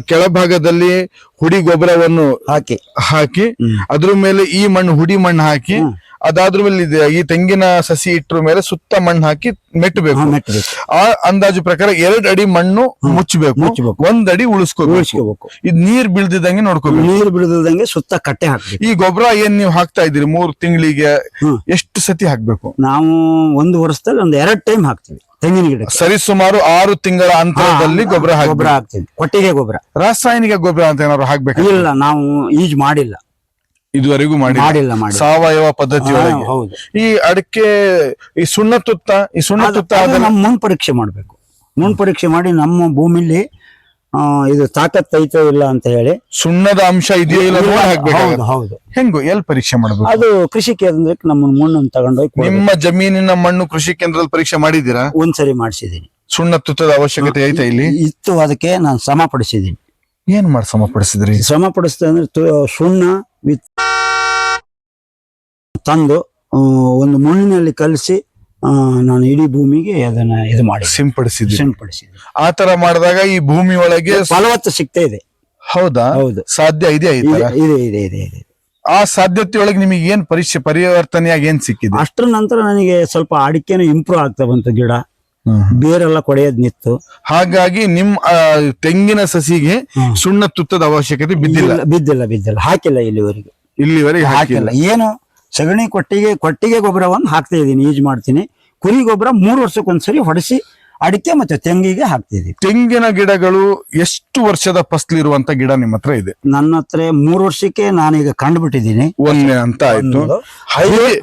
ಕೆಳಭಾಗದಲ್ಲಿ ಹುಡಿ ಗೊಬ್ಬರವನ್ನು ಹಾಕಿ. ಹಾಕಿ. ಅದ್ರ ಮೇಲೆ ಈ ಮಣ್ಣು ಹುಡಿ ಮಣ್ಣು ಹಾಕಿ ಅದಾದ್ರ ಮೇಲೆ ಇದೆ ಈ ತೆಂಗಿನ ಸಸಿ ಇಟ್ಟರ ಮೇಲೆ ಸುತ್ತ ಮಣ್ಣು ಹಾಕಿ ಮೆಟ್ಟಬೇಕು. ಆ ಅಂದಾಜು ಪ್ರಕಾರ ಎರಡ್ ಅಡಿ ಮಣ್ಣು ಮುಚ್ಚಬೇಕು ಮುಚ್ಚಬೇಕು. ಒಂದ್ ಅಡಿ ಉಳಿಸ್ಕೋಬೇಕು. ಇದು ನೀರ್ ಬೀಳ್ದಿದಂಗೆ ನೋಡ್ಕೋಬೇಕು. ನೀರ್ ಬೀಳ್ದಿದಂಗೆ ಸುತ್ತ ಕಟ್ಟೆ ಹಾಕಿ ಈ ಗೊಬ್ಬರ ಏನ್ ನೀವು ಹಾಕ್ತಾ ಇದೀರಿ ಮೂರ್ ತಿಂಗಳಿಗೆ. ಎಷ್ಟು ಸತಿ ಹಾಕ್ಬೇಕು? ನಾವು ಒಂದು ವರ್ಷದಲ್ಲಿ ಒಂದ್ ಎರಡ್ ಟೈಮ್ ಹಾಕ್ತಿವಿ. ತೆಂಗಿನ ಗಿಡ ಸರಿ ಸುಮಾರು ಆರು ತಿಂಗಳ ಅಂತರದಲ್ಲಿ ಗೊಬ್ಬರ ಗೊಬ್ಬರ ಹಾಕ್ತೀವಿ ಕೊಟ್ಟಿಗೆ ಗೊಬ್ಬರ. ರಾಸಾಯನಿಕ ಗೊಬ್ಬರ ಅಂತ ಏನಾದ್ರು ಹಾಕ್ಬೇಕು? ಇಲ್ಲ ನಾವು ಈಜ್ ಮಾಡಿಲ್ಲ. ಇದುವರೆಗೂ ಮಾಡಿ ಮಾಡಿಲ್ಲ ಮಾಡಿ ಸಾವಯವ ಪದ್ಧತಿ ಹೌದು. ಈ ಅಡಕೆ ಈ ಸುಣ್ಣ ತುತ್ತ ಈ ಸುಣ್ಣ ತುತ್ತ ನಮ್ಮ ಮಣ್ಣು ಪರೀಕ್ಷೆ ಮಾಡ್ಬೇಕು. ಮಣ್ಣು ಪರೀಕ್ಷೆ ಮಾಡಿ ನಮ್ಮ ಭೂಮಿಲಿ ಇದು ತಾಕತ್ ಐತೋ ಇಲ್ಲ ಅಂತ ಹೇಳಿ. ಸುಣ್ಣದ ಅಂಶ ಇದೆಯೋ ಇಲ್ಲ ನೋಡಿ ಹೌದು ಹೌದು ಹೆಂಗು ಎಲ್ಲಿ ಪರೀಕ್ಷೆ ಮಾಡಬೇಕು? ಅದು ಕೃಷಿ ಕೇಂದ್ರಕ್ಕೆ ನಮ್ಮ ಮಣ್ಣನ್ನು ತಗೊಂಡೋಗಿ ಕೊಡ್ಬೇಕು. ನಿಮ್ಮ ಜಮೀನಿನ ಮಣ್ಣು ಕೃಷಿ ಕೇಂದ್ರದಲ್ಲಿ ಪರೀಕ್ಷೆ ಮಾಡಿದ್ದೀರಾ? ಒಂದ್ಸರಿ ಮಾಡಿಸಿದೀನಿ ಸುಣ್ಣ ತುತ್ತದ ಅವಶ್ಯಕತೆ ಐತಾ ಇಲ್ಲಿ? ಇತ್ತು ಅದಕ್ಕೆ ನಾನು ಶ್ರಮ ಪಡಿಸಿದೀನಿ ಏನ್ ಮಾಡಿ ಸಮಪಡಿಸಿದ್ರಿ ಶ್ರಮ ಪಡಿಸಿದೆ ಅಂದ್ರೆ ತು- ಸುಣ್ಣ ವಿತ್ ತಂದು ಆ, ಒಂದು ಮಣ್ಣಿನಲ್ಲಿ ಕಲಸಿ ನಾನು ಇಡೀ ಭೂಮಿಗೆ ಅದನ್ನ ಇದು ಮಾಡಿ ಸಿಂಪಡಿಸಿದ್ರಿ ಸಿಂಪಡಿಸಿದ್ದೀನಿ ಆ ತರ ಮಾಡಿದಾಗ ಈ ಭೂಮಿ ಒಳಗೆ ಫಲವತ್ತು ಸಿಗ್ತಾ ಇದೆ. ಹೌದಾ? ಹೌದು. ಸಾಧ್ಯ ಇದೆಯಾ ಈ ತರ ಇದೆ ಇದೆ ಇದೆ ಇದೆ ಇದೆ. ಆ ಸಾಧ್ಯತೆ ಒಳಗೆ ನಿಮಗೆ ಏನ್ ಪರೀಕ್ಷೆ ಪರಿವರ್ತನೆಯಾಗಿ ಏನ್ ಸಿಕ್ಕಿದೆ? ಅಷ್ಟರ ನಂತರ ನನಗೆ ಸ್ವಲ್ಪ ಅಡಿಕೆನೂ ಇಂಪ್ರೂವ್ ಆಗ್ತಾ ಬಂತು ಗಿಡ. ಬೇರೆಲ್ಲ ಕೊಡೆಯೋದ್ ನಿತ್ತು. ಹಾಗಾಗಿ ನಿಮ್ ಆ, ತೆಂಗಿನ ಸಸಿಗೆ ಹ್ಮ್. ಸುಣ್ಣ ತುತ್ತದ ಅವಶ್ಯಕತೆ ಬಿದ್ದಿಲ್ಲ? ಇಲ್ಲ, ಬಿದ್ದಿಲ್ಲ ಬಿದ್ದಿಲ್ಲ. ಹಾಕಿಲ್ಲ ಇಲ್ಲಿವರೆಗೆ. ಇಲ್ಲಿವರೆಗೆ ಹಾಕಿಲ್ಲ. ಹಾಕಿಲ್ಲ. ಏನು ಸಗಣಿ ಕೊಟ್ಟಿಗೆ ಕೊಟ್ಟಿಗೆ ಗೊಬ್ಬರವನ್ನು ಹಾಕ್ತಾ ಇದ್ದೀನಿ ಯೂಸ್ ಮಾಡ್ತೀನಿ. ಕುರಿ ಗೊಬ್ಬರ ಮೂರು ವರ್ಷಕ್ಕೊಂದ್ಸರಿ ಹೊಡೆಸಿ ಅಡಿಕೆ ಮತ್ತೆ ತೆಂಗಿಗೆ ಹಾಕ್ತಿದ್ವಿ. ತೆಂಗಿನ ಗಿಡಗಳು ಎಷ್ಟು ವರ್ಷದ ಫಸ್ಲಿರುವಂತ ಗಿಡ ನಿಮ್ಮ ಹತ್ರ ಇದೆ? ನನ್ನ ಹತ್ರ ಮೂರು ವರ್ಷಕ್ಕೆ ನಾನೀಗ ಕಂಡುಬಿಟ್ಟಿದ್ದೀನಿ. ಒಂದೇ ಅಂತ ಆಯ್ತು. ಒಂದು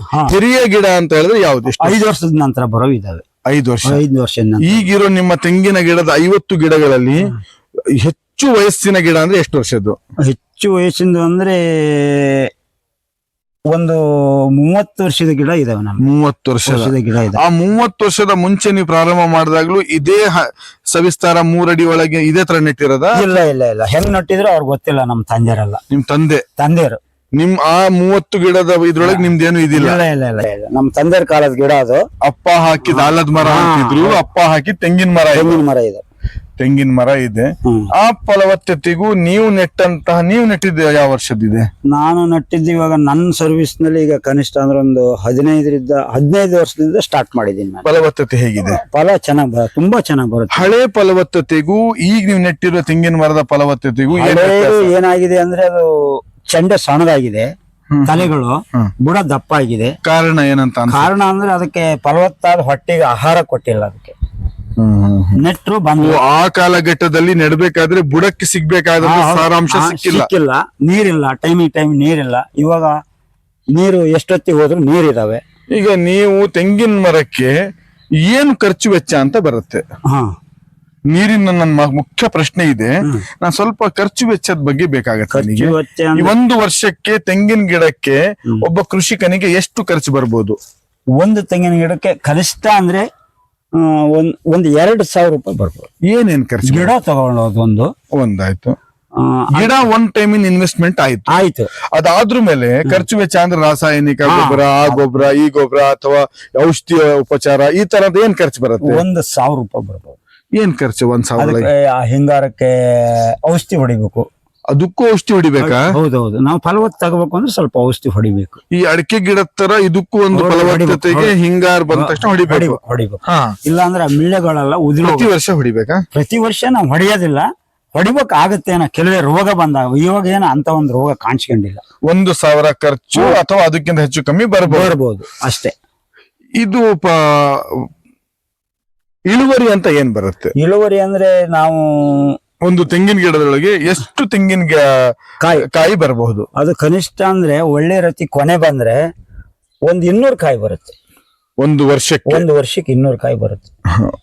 ಹಾ. ಹಿರಿಯ ಗಿಡ ಅಂತ ಹೇಳಿದ್ರೆ ಯಾವ್ದು? ಎಷ್ಟು ಐದು ವರ್ಷದ ನಂತರ ಬರೋ ಇದಾವೆ. ಐದು ವರ್ಷ. ಐದು ವರ್ಷ ನಂತರ. ಈಗಿರೋ ನಿಮ್ಮ ತೆಂಗಿನ ಗಿಡದ ಐವತ್ತು ಗಿಡಗಳಲ್ಲಿ ಹೆಚ್ಚು ವಯಸ್ಸಿನ ಗಿಡ ಅಂದ್ರೆ ಎಷ್ಟು ವರ್ಷದ್ದು? ಹೆಚ್ಚು ವಯಸ್ಸಿನ ಅಂದ್ರೆ ಒಂದು ಮೂವತ್ತು ವರ್ಷದ ಗಿಡ ಇದಾವೆ ನಮ್ಮ ಮೂವತ್ತು ವರ್ಷದ. ವರ್ಷದ ಗಿಡ ಇದೆ ಆ ಮೂವತ್ತು ವರ್ಷದ ಮುಂಚೆ ನೀವು ಪ್ರಾರಂಭ ಮಾಡಿದಾಗ್ಲೂ ಇದೇ ಹ- ಸವಿಸ್ತಾರ ಮೂರಡಿ ಒಳಗೆ ಇದೇ ತರ ನೆಟ್ಟಿರೋದ ಇಲ್ಲ ಇಲ್ಲ ಇಲ್ಲ. ಹೆಂಗ್ ನಟ್ಟಿದ್ರು ಅವ್ರಿಗೆ ಗೊತ್ತಿಲ್ಲ ನಮ್ಮ ತಂದೆಯರೆಲ್ಲ. ನಿಮ್ ತಂದೆ? ತಂದೆಯರು. ನಿಮ್ ಆ ಮೂವತ್ತು ಗಿಡದ ಇದ್ರೊಳಗೆ ನಿಮ್ದೇನು ಇದಿಲ್ಲ? ಇಲ್ಲ ಇಲ್ಲ ಇಲ್ಲ ಇಲ್ಲ. ನಮ್ಮ ತಂದೆಯರ ಕಾಲದ ಗಿಡ ಅದು. ಅಪ್ಪ ಹಾಕಿದ ಆಲದ ಮರ. ಹಾಕಿದ್ರು ಅಪ್ಪ ಹಾಕಿ ತೆಂಗಿನ ಮರ ಇದೆ. ತೆಂಗಿನ ಮರ ಇದೆ. ತೆಂಗಿನ ಮರ ಇದೆ ಆ ಫಲವತ್ತತೆಗೂ ನೀವು ನೆಟ್ಟಂತಹ ನೀವು ನೆಟ್ಟಿದ್ದ ಯಾವ ವರ್ಷದಿದೆ ನಾನು ನಟ್ಟಿದ್ದು ಇವಾಗ ನನ್ನ ಸರ್ವಿಸ್ನಲ್ಲಿ ಈಗ ಕನಿಷ್ಠ ಅಂದ್ರೆ ಒಂದು ಹದಿನೈದರಿಂದ ಹದಿನೈದು ವರ್ಷದಿಂದ ಸ್ಟಾರ್ಟ್ ಮಾಡಿದ್ದೀನಿ ನಾನು ಫಲವತ್ತತೆ ಹೇಗಿದೆ ಫಲ ಚೆನ್ನಾಗ್ ತುಂಬಾ ಚೆನ್ನಾಗ್ ಬರುತ್ತೆ ಹಳೆ ಫಲವತ್ತತೆಗೂ ಈಗ ನೀವು ನೆಟ್ಟಿರೋ ತೆಂಗಿನ ಮರದ ಫಲವತ್ತತೆಗೂ ಏನ್ ಹಳೇದು ವ್ಯತ್ಯಾಸ? ಏನಾಗಿದೆ ಅಂದ್ರೆ ಅದು ಚೆಂಡೆ ಸಣ್ಣದಾಗಿದೆ ತಲೆಗಳು. ಬುಡ ದಪ್ಪ ಆಗಿದೆ ಕಾರಣ ಏನಂತ ಅನ್ಸುತ್ತೆ? ಕಾರಣ ಅಂದ್ರೆ ಅದಕ್ಕೆ ಫಲವತ್ತಾದ ಹೊಟ್ಟೆಗೆ ಆಹಾರ ಕೊಟ್ಟಿಲ್ಲ ಅದಕ್ಕೆ. ನೆಟ್ರು ಬಂದ್ರು ಬಂದು ಆ ಕಾಲಘಟ್ಟದಲ್ಲಿ ನೆಡಬೇಕಾದ್ರೆ ಬುಡಕ್ಕೆ ಸಿಗ್ಬೇಕಾದ ಸಾರಾಂಶ ಸಿಕ್ಕಿಲ್ಲ. ಸಿಕ್ಕಿಲ್ಲ. ನೀರಿಲ್ಲ. ಟೈಮಿಗೆ ಟೈಮ್ ನೀರಿಲ್ಲ. ಇವಾಗ ನೀರು ಎಷ್ಟೊತ್ತಿಗೆ ಹೋದ್ರು ನೀರಿದಾವೆ. ಈಗ ನೀವು ತೆಂಗಿನ ಮರಕ್ಕೆ ಏನು ಖರ್ಚು ವೆಚ್ಚ ಅಂತ ಬರುತ್ತೆ. ಹಾ. ನೀರಿನ ನನ್ನ ಮುಖ್ಯ ಪ್ರಶ್ನೆ ಇದೆ. ನಾನು ಸ್ವಲ್ಪ ಖರ್ಚು ವೆಚ್ಚದ ಬಗ್ಗೆ ಬೇಕಾಗತ್ತೆ ಖರ್ಚು ಈ ಒಂದು ವರ್ಷಕ್ಕೆ ತೆಂಗಿನ ಗಿಡಕ್ಕೆ ಒಬ್ಬ ಕೃಷಿಕನಿಗೆ ಎಷ್ಟು ಖರ್ಚು ಬರ್ಬೋದು? ಒಂದು ತೆಂಗಿನ ಗಿಡಕ್ಕೆ ಕನಿಷ್ಠ ಅಂದ್ರೆ ಒಂದ್ ಒಂದ್ ಎರಡು ಸಾವಿರ ರೂಪಾಯಿ ಬರ್ಬೋದು. ಏನೇನ್ ಖರ್ಚು ಗಿಡ ತಗೊಳ್ಳೋದು ಒಂದು ಒಂದಾಯ್ತು. ಆ, ಗಿಡ ಒನ್ ಟೈಮಿನ ಇನ್ವೆಸ್ಟ್ಮೆಂಟ್ ಆಯ್ತು. ಆಯ್ತು. ಅದಾದ್ರ ಮೇಲೆ ಖರ್ಚು ವೆಚ್ಚ ಅಂದ್ರೆ ರಾಸಾಯನಿಕ ಗೊಬ್ಬರ ಆ ಗೊಬ್ಬರ ಈ ಗೊಬ್ಬರ ಅಥವಾ ಔಷಧಿ ಉಪಚಾರ ಈ ತರದ ಏನ್ ಖರ್ಚು ಬರುತ್ತೆ? ಒಂದು ಸಾವಿರ ರೂಪಾಯಿ ಬರ್ಬೋದು. ಏನ್ ಖರ್ಚು ಒಂದ್ ಸಾವಿರ ಅದಕ್ಕೆ ಆ ಹಿಂಗಾರಕ್ಕೆ ಔಷಧಿ ಹೊಡಿಬೇಕು. ಅದಕ್ಕೂ ಔಷಧಿ ಹೊಡಿಬೇಕಾ? ಹೌದೌದು ನಾವು ಫಲವತ್ತು ತಗೋಬೇಕು ಅಂದ್ರೆ ಸ್ವಲ್ಪ ಔಷಧಿ ಹೊಡಿಬೇಕು. ಈ ಅಡಿಕೆ ಗಿಡದ ತರ ಇದಕ್ಕೂ ಒಂದು ಫಲವತ್ತತೆಗೆ ಹಿಂಗಾರು ಹಿಂಗಾರ್ ಬಂದ ತಕ್ಷಣ ಹೊಡಿಬೇಕು. ಹೊಡಿಬೇಕು ಹೊಡಿಬೇಕು. ಹಾ. ಇಲ್ಲ ಅಂದ್ರೆ ಆ ಮಿಳ್ಳೆಗಳೆಲ್ಲ ಉದುರಿ ಪ್ರತಿ ವರ್ಷ ಹೊಡಿಬೇಕಾ? ಪ್ರತಿ ವರ್ಷ ನಾವು ಹೊಡೆಯೋದಿಲ್ಲ. ಹೊಡಿಬೇಕಾಗತ್ತೆ ಏನೋ. ಕೆಲವೇ ರೋಗ ಬಂದಾಗ ಇವಾಗ ಏನೋ ಅಂತ ಒಂದು ರೋಗ ಕಾಣಿಸ್ಕೊಂಡಿಲ್ಲ. ಒಂದು ಸಾವಿರ ಖರ್ಚು ಅಥವಾ ಅದಕ್ಕಿಂತ ಹೆಚ್ಚು ಕಮ್ಮಿ ಬರಬಹುದು ಬರ್ಬೋದು ಅಷ್ಟೇ. ಇದು ಪ- ಇಳುವರಿ ಅಂತ ಏನ್ ಬರುತ್ತೆ? ಇಳುವರಿ ಅಂದ್ರೆ ನಾವು ಒಂದು ತೆಂಗಿನ ಗಿಡದೊಳಗೆ ಎಷ್ಟು ತೆಂಗಿನ ಕಾಯಿ. ಕಾಯಿ ಬರಬಹುದು? ಅದು ಕನಿಷ್ಠ ಅಂದ್ರೆ ಒಳ್ಳೆ ರೀತಿ ಕೊನೆ ಬಂದ್ರೆ ಒಂದ್ ಇನ್ನೂರು ಕಾಯಿ ಬರುತ್ತೆ. ಒಂದು ವರ್ಷಕ್ಕೆ? ಒಂದು ವರ್ಷಕ್ಕೆ ಇನ್ನೂರು ಕಾಯಿ ಬರುತ್ತೆ.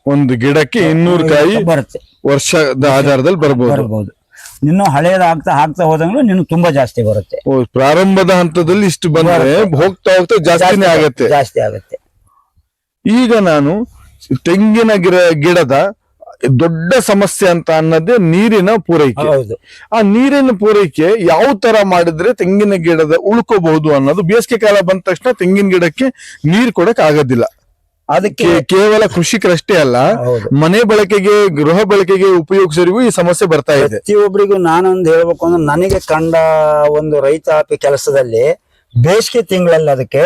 ಒಂದು ಗಿಡಕ್ಕೆ ಇನ್ನೂರು ಕಾಯಿ ಬರುತ್ತೆ. ವರ್ಷದ ಆಧಾರದಲ್ಲಿ ಬರಬಹುದು. ಬರಬಹುದು. ನಿನ್ನ ಹಳೆಯದ ಆಗ್ತಾ ಆಗ್ತಾ ಹೋದಂಗ್ಲೂ ನಿನ್ನ ತುಂಬಾ ಜಾಸ್ತಿ ಬರುತ್ತೆ. ಪ್ರಾರಂಭದ ಹಂತದಲ್ಲಿ ಇಷ್ಟು ಬಂದ್ರೆ ಹೋಗ್ತಾ ಹೋಗ್ತಾ ಜಾಸ್ತಿನೇ ಆಗತ್ತೆ. ಜಾಸ್ತಿ ಆಗುತ್ತೆ. ಈಗ ನಾನು ತೆಂಗಿನ ಗಿಡ ಗಿಡದ ದೊಡ್ಡ ಸಮಸ್ಯೆ ಅಂತ ಅನ್ನೋದೇ ನೀರಿನ ಪೂರೈಕೆ. ಹೌದು. ಆ ನೀರಿನ ಪೂರೈಕೆ ಯಾವ ತರ ಮಾಡಿದ್ರೆ ತೆಂಗಿನ ಗಿಡದ ಉಳ್ಕೋಬಹುದು ಅನ್ನೋದು ಬೇಸಿಗೆ ಕಾಲ ಬಂದ ತಕ್ಷಣ ತೆಂಗಿನ ಗಿಡಕ್ಕೆ ನೀರ್ ಕೊಡಕ್ ಆಗೋದಿಲ್ಲ. ಅದಕ್ಕೆ ಕೇವಲ ಕೃಷಿಕರಷ್ಟೇ ಅಲ್ಲ ಮನೆ ಬಳಕೆಗೆ ಗೃಹ ಬಳಕೆಗೆ ಉಪಯೋಗಿಸೋರಿಗೂ ಈ ಸಮಸ್ಯೆ ಬರ್ತಾ ಇದೆ. ಪ್ರತಿಯೊಬ್ಬರಿಗೂ ನಾನೊಂದು ಹೇಳ್ಬೇಕು ಅಂದ್ರೆ ನನಗೆ ಕಂಡ ಒಂದು ರೈತಾಪಿ ಕೆಲಸದಲ್ಲಿ ಬೇಸಿಗೆ ತಿಂಗಳಲ್ಲಿ ಅದಕ್ಕೆ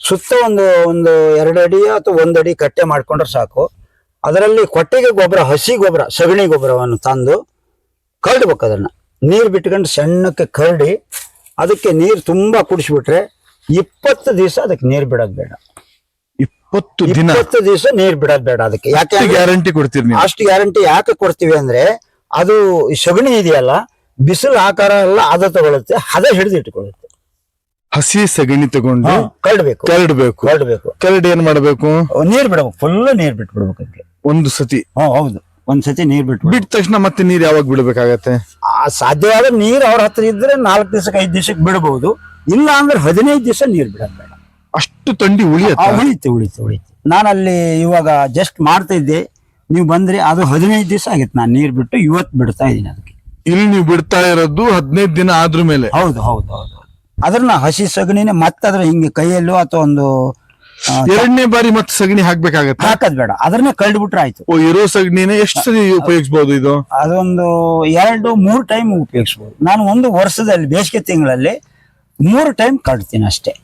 ಸುತ್ತ ಒಂದು ಒಂದು ಎರಡು ಅಡಿ ಅಥವಾ ಒಂದಡಿ ಅಡಿ ಕಟ್ಟೆ ಮಾಡ್ಕೊಂಡ್ರೆ ಸಾಕು. ಅದರಲ್ಲಿ ಕೊಟ್ಟಿಗೆ ಗೊಬ್ಬರ ಹಸಿ ಗೊಬ್ಬರ ಸಗಣಿ ಗೊಬ್ಬರವನ್ನು ತಂದು ಕರಡ್ಬೇಕು ಅದನ್ನು. ನೀರು ಬಿಟ್ಕೊಂಡು ಸಣ್ಣಕ್ಕೆ ಕರಡಿ ಅದಕ್ಕೆ ನೀರು ತುಂಬ ಕುಡಿಸ್ಬಿಟ್ರೆ ಇಪ್ಪತ್ತು ದಿವಸ ಅದಕ್ಕೆ ನೀರು ಬಿಡೋದು ಬೇಡ. ಇಪ್ಪತ್ತು ದಿನ? ಇಪ್ಪತ್ತು ದಿವಸ ನೀರು ಬಿಡೋದು ಬೇಡ ಅದಕ್ಕೆ. ಯಾಕೆ ಗ್ಯಾರಂಟಿ ಕೊಡ್ತೀವಿ ಅಷ್ಟು ಗ್ಯಾರಂಟಿ ಯಾಕೆ ಕೊಡ್ತೀವಿ ಅಂದ್ರೆ ಅದು ಸಗಣಿ ಇದೆಯಲ್ಲ ಬಿಸಿಲು ಆಕಾರ ಎಲ್ಲ ಹದ ತಗೊಳುತ್ತೆ ಹದ ಹಿಡಿದು ಇಟ್ಕೊಳ್ಳುತ್ತೆ. ಹಸಿ ಸಗಣಿ ತಗೊಂಡು ಕರಡ್ಬೇಕು. ಕರಡ್ಬೇಕು. ಕರಡ್ಬೇಕು. ಕರಡಿ ಏನ್ ಮಾಡ್ಬೇಕು? ನೀರ್ ಬಿಡ್ಬೇಕು ಫುಲ್ ನೀರ್ ಬಿಟ್ಬಿಡ್ಬೇಕು ಅದಕ್ಕೆ. ಒಂದು ಸತಿ. ಹ್ಮ್ ಹೌದು. ಒಂದ್ಸತಿ ನೀರ್ ಬಿಟ್ಟು ಬಿಟ್ಟ ತಕ್ಷಣ ಮತ್ತೆ ನೀರ್ ಯಾವಾಗ ಬಿಡಬೇಕಾಗತ್ತೆ? ಆ ಸಾಧ್ಯವಾದ ನೀರ್ ಅವ್ರ ಹತ್ರ ಇದ್ರೆ ನಾಲ್ಕು ದಿವಸಕ್ಕೆ ಐದು ದಿವಸಕ್ಕೆ ಬಿಡಬಹುದು ಇಲ್ಲ ಅಂದ್ರೆ ಹದಿನೈದು ದಿವಸ ನೀರ್ ಬಿಡೋದ್ ಬೇಡ. ಅಷ್ಟು ತಂಡಿ ಆ, ಉಳಿಯತ್ತ ಉಳಿತು ಉಳಿತು ಉಳಿತು ನಾನು ಅಲ್ಲಿ ಇವಾಗ ಜಸ್ಟ್ ಮಾಡ್ತಾ ಇದ್ದೆ. ನೀವು ಬಂದ್ರೆ ಅದು ಹದಿನೈದು ದಿವಸ ಆಗಿತ್ತು. ನಾನು ನೀರ್ ಬಿಟ್ಟು ಇವತ್ತು ಬಿಡ್ತಾ ಇದ್ದೀನಿ ಅದಕ್ಕೆ. ಇಲ್ಲಿ ನೀವು ಬಿಡ್ತಾ ಇರೋದು ಹದಿನೈದು ದಿನ ಆದ್ರ ಮೇಲೆ? ಹೌದು ಹೌದು ಹೌದು ಅದ್ರನ್ನ ಹಸಿ ಸಗಣಿನೇ ಮತ್ತೆ ಅದ್ರ ಹಿಂಗೆ ಕೈಯಲ್ಲೋ ಅಥವಾ ಒಂದು ಎರಡನೇ ಬಾರಿ ಮತ್ತೆ ಸಗಣಿ ಹಾಕ್ಬೇಕಾಗತ್ತೆ? ಹಾಕದ್ ಬೇಡ. ಅದನ್ನೇ ಕಳ್ದು ಬಿಟ್ರೆ ಆಯ್ತು. ಓ ಇರೋ ಸಗಣಿನ ಎಷ್ಟು ಸರಿ ಉಪಯೋಗಿಸಬಹುದು ಇದು? ಅದೊಂದು ಎರಡು ಮೂರ್ ಟೈಮ್ ಉಪಯೋಗಿಸಬಹುದು ನಾನು ಒಂದು ವರ್ಷದಲ್ಲಿ ಬೇಸಿಗೆ ತಿಂಗಳಲ್ಲಿ ಮೂರು ಟೈಮ್ ಕಳ್ತೀನಿ ಅಷ್ಟೇ.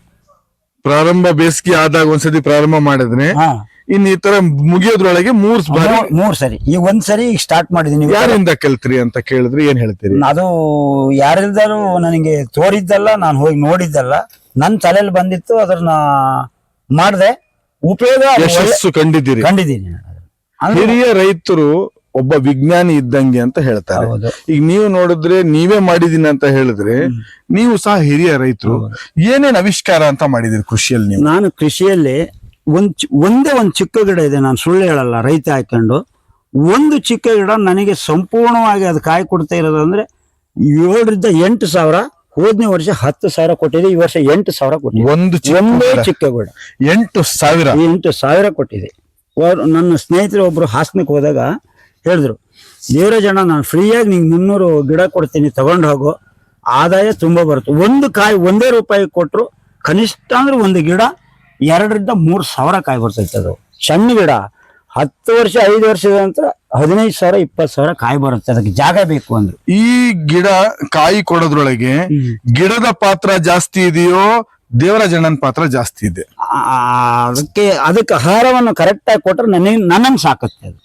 ಪ್ರಾರಂಭ ಬೇಸಿಗೆ ಆದಾಗ ಒಂದ್ಸತಿ ಪ್ರಾರಂಭ ಮಾಡಿದ್ರೆ ಹಾ. ಇನ್ ಈ ತರ ಮುಗಿಯೋದ್ರೊಳಗೆ ಮೂರ್ ಬಾರಿ ಮೂರ್- ಮೂರ್ ಸರಿ. ಈಗ ಒಂದ್ ಸರಿ ಸ್ಟಾರ್ಟ್ ಮಾಡಿದೀನಿ ಯಾರಿಂದ ಕಲ್ತ್ರಿ ಅಂತ ಕೇಳಿದ್ರೆ ಏನ್ ಹೇಳ್ತೀರಿ? ಅದು ಯಾರಿಲ್ದಾರು ನನಗೆ ತೋರಿದ್ದಲ್ಲ ನಾನು ಹೋಗಿ ನೋಡಿದ್ದಲ್ಲ. ನನ್ನ ತಲೆಯಲ್ಲಿ ಬಂದಿತ್ತು ಅದನ್ನ ಮಾಡ್ದೆ ಉಪಯೋಗ ಅದು ಯಶಸ್ಸು ಕಂಡಿದ್ದೀರಿ. ಕಂಡಿದ್ದೀನಿ. ಅಂದ್ರೆ ಹಿರಿಯ ರೈತರು ಒಬ್ಬ ವಿಜ್ಞಾನಿ ಇದ್ದಂಗೆ ಅಂತ ಹೇಳ್ತಾರೆ. ಹೌದು. ಈಗ ನೀವು ನೋಡಿದ್ರೆ ನೀವೇ ಮಾಡಿದೀನಿ ಅಂತ ಹೇಳಿದ್ರೆ ನೀವು ಸಹ ಹಿರಿಯ ರೈತರು. ಏನೇನ್ ಆವಿಷ್ಕಾರ ಅಂತ ಮಾಡಿದಿರಿ ಕೃಷಿಯಲ್ಲಿ ನೀವು? ನಾನು ಕೃಷಿಯಲ್ಲಿ ಒಂದ್ ಚಿ- ಒಂದೇ ಒಂದು ಚಿಕ್ಕ ಗಿಡ ಇದೆ. ನಾನು ಸುಳ್ಳು ಹೇಳಲ್ಲ ರೈತ ಹಾಕೊಂಡು. ಒಂದು ಚಿಕ್ಕ ಗಿಡ ನನಗೆ ಸಂಪೂರ್ಣವಾಗಿ ಅದು ಕಾಯಿ ಕೊಡ್ತಾ ಇರೋದು ಅಂದ್ರೆ ಏಳರಿಂದ ಎಂಟು ಸಾವಿರ ಹೋದ್ನೇ ವರ್ಷ ಹತ್ತು ಸಾವಿರ ಕೊಟ್ಟಿದೆ ಈ ವರ್ಷ ಎಂಟು ಸಾವಿರ ಕೊಟ್ಟಿದೆ. ಒಂದು ಚಿಕ್ಕ ಒಂದೇ ಚಿಕ್ಕಗೌಡ ಎಂಟು ಸಾವಿರ. ಎಂಟು ಸಾವಿರ ಕೊಟ್ಟಿದೆ. ಅವರು ನನ್ನ ಸ್ನೇಹಿತರು ಒಬ್ರು ಹಾಸನಕ್ಕೆ ಹೋದಾಗ ಹೇಳಿದ್ರು ದೇವರಾಜಣ್ಣ ನಾನು ಫ್ರೀಯಾಗಿ ನಿಂಗೆ ಮುನ್ನೂರು ಗಿಡ ಕೊಡ್ತೀನಿ ತಗೊಂಡು ಹೋಗು. ಆದಾಯ ತುಂಬ ಬರುತ್ತೆ. ಒಂದು ಕಾಯಿ ಒಂದೇ ರೂಪಾಯಿ ಕೊಟ್ಟರು ಕನಿಷ್ಠ ಅಂದ್ರೆ ಒಂದು ಗಿಡ ಎರಡರಿಂದ ಮೂರು ಸಾವಿರ ಕಾಯಿ ಬರ್ತೈತೆ ಅದು. ಸಣ್ಣ ಗಿಡ ಹತ್ತು ವರ್ಷ ಐದು ವರ್ಷದ ನಂತರ ಹದಿನೈದು ಸಾವಿರ ಇಪ್ಪತ್ತು ಸಾವಿರ ಕಾಯಿ ಬರುತ್ತೆ. ಅದಕ್ಕೆ ಜಾಗ ಬೇಕು ಅಂದ್ರೆ. ಈ ಗಿಡ ಕಾಯಿ ಕೊಡೋದ್ರೊಳಗೆ ಗಿಡದ ಪಾತ್ರ ಜಾಸ್ತಿ ಇದೆಯೋ ದೇವರಾಜಣ್ಣನ ಪಾತ್ರ ಜಾಸ್ತಿ ಇದೆ. ಅದಕ್ಕೆ ಅದಕ್ಕೆ ಆಹಾರವನ್ನು ಕರೆಕ್ಟಾಗಿ ಕೊಟ್ರೆ ನನಗೆ ನನ್ನನ್ ಸಾಕುತ್ತೆ ಅದು.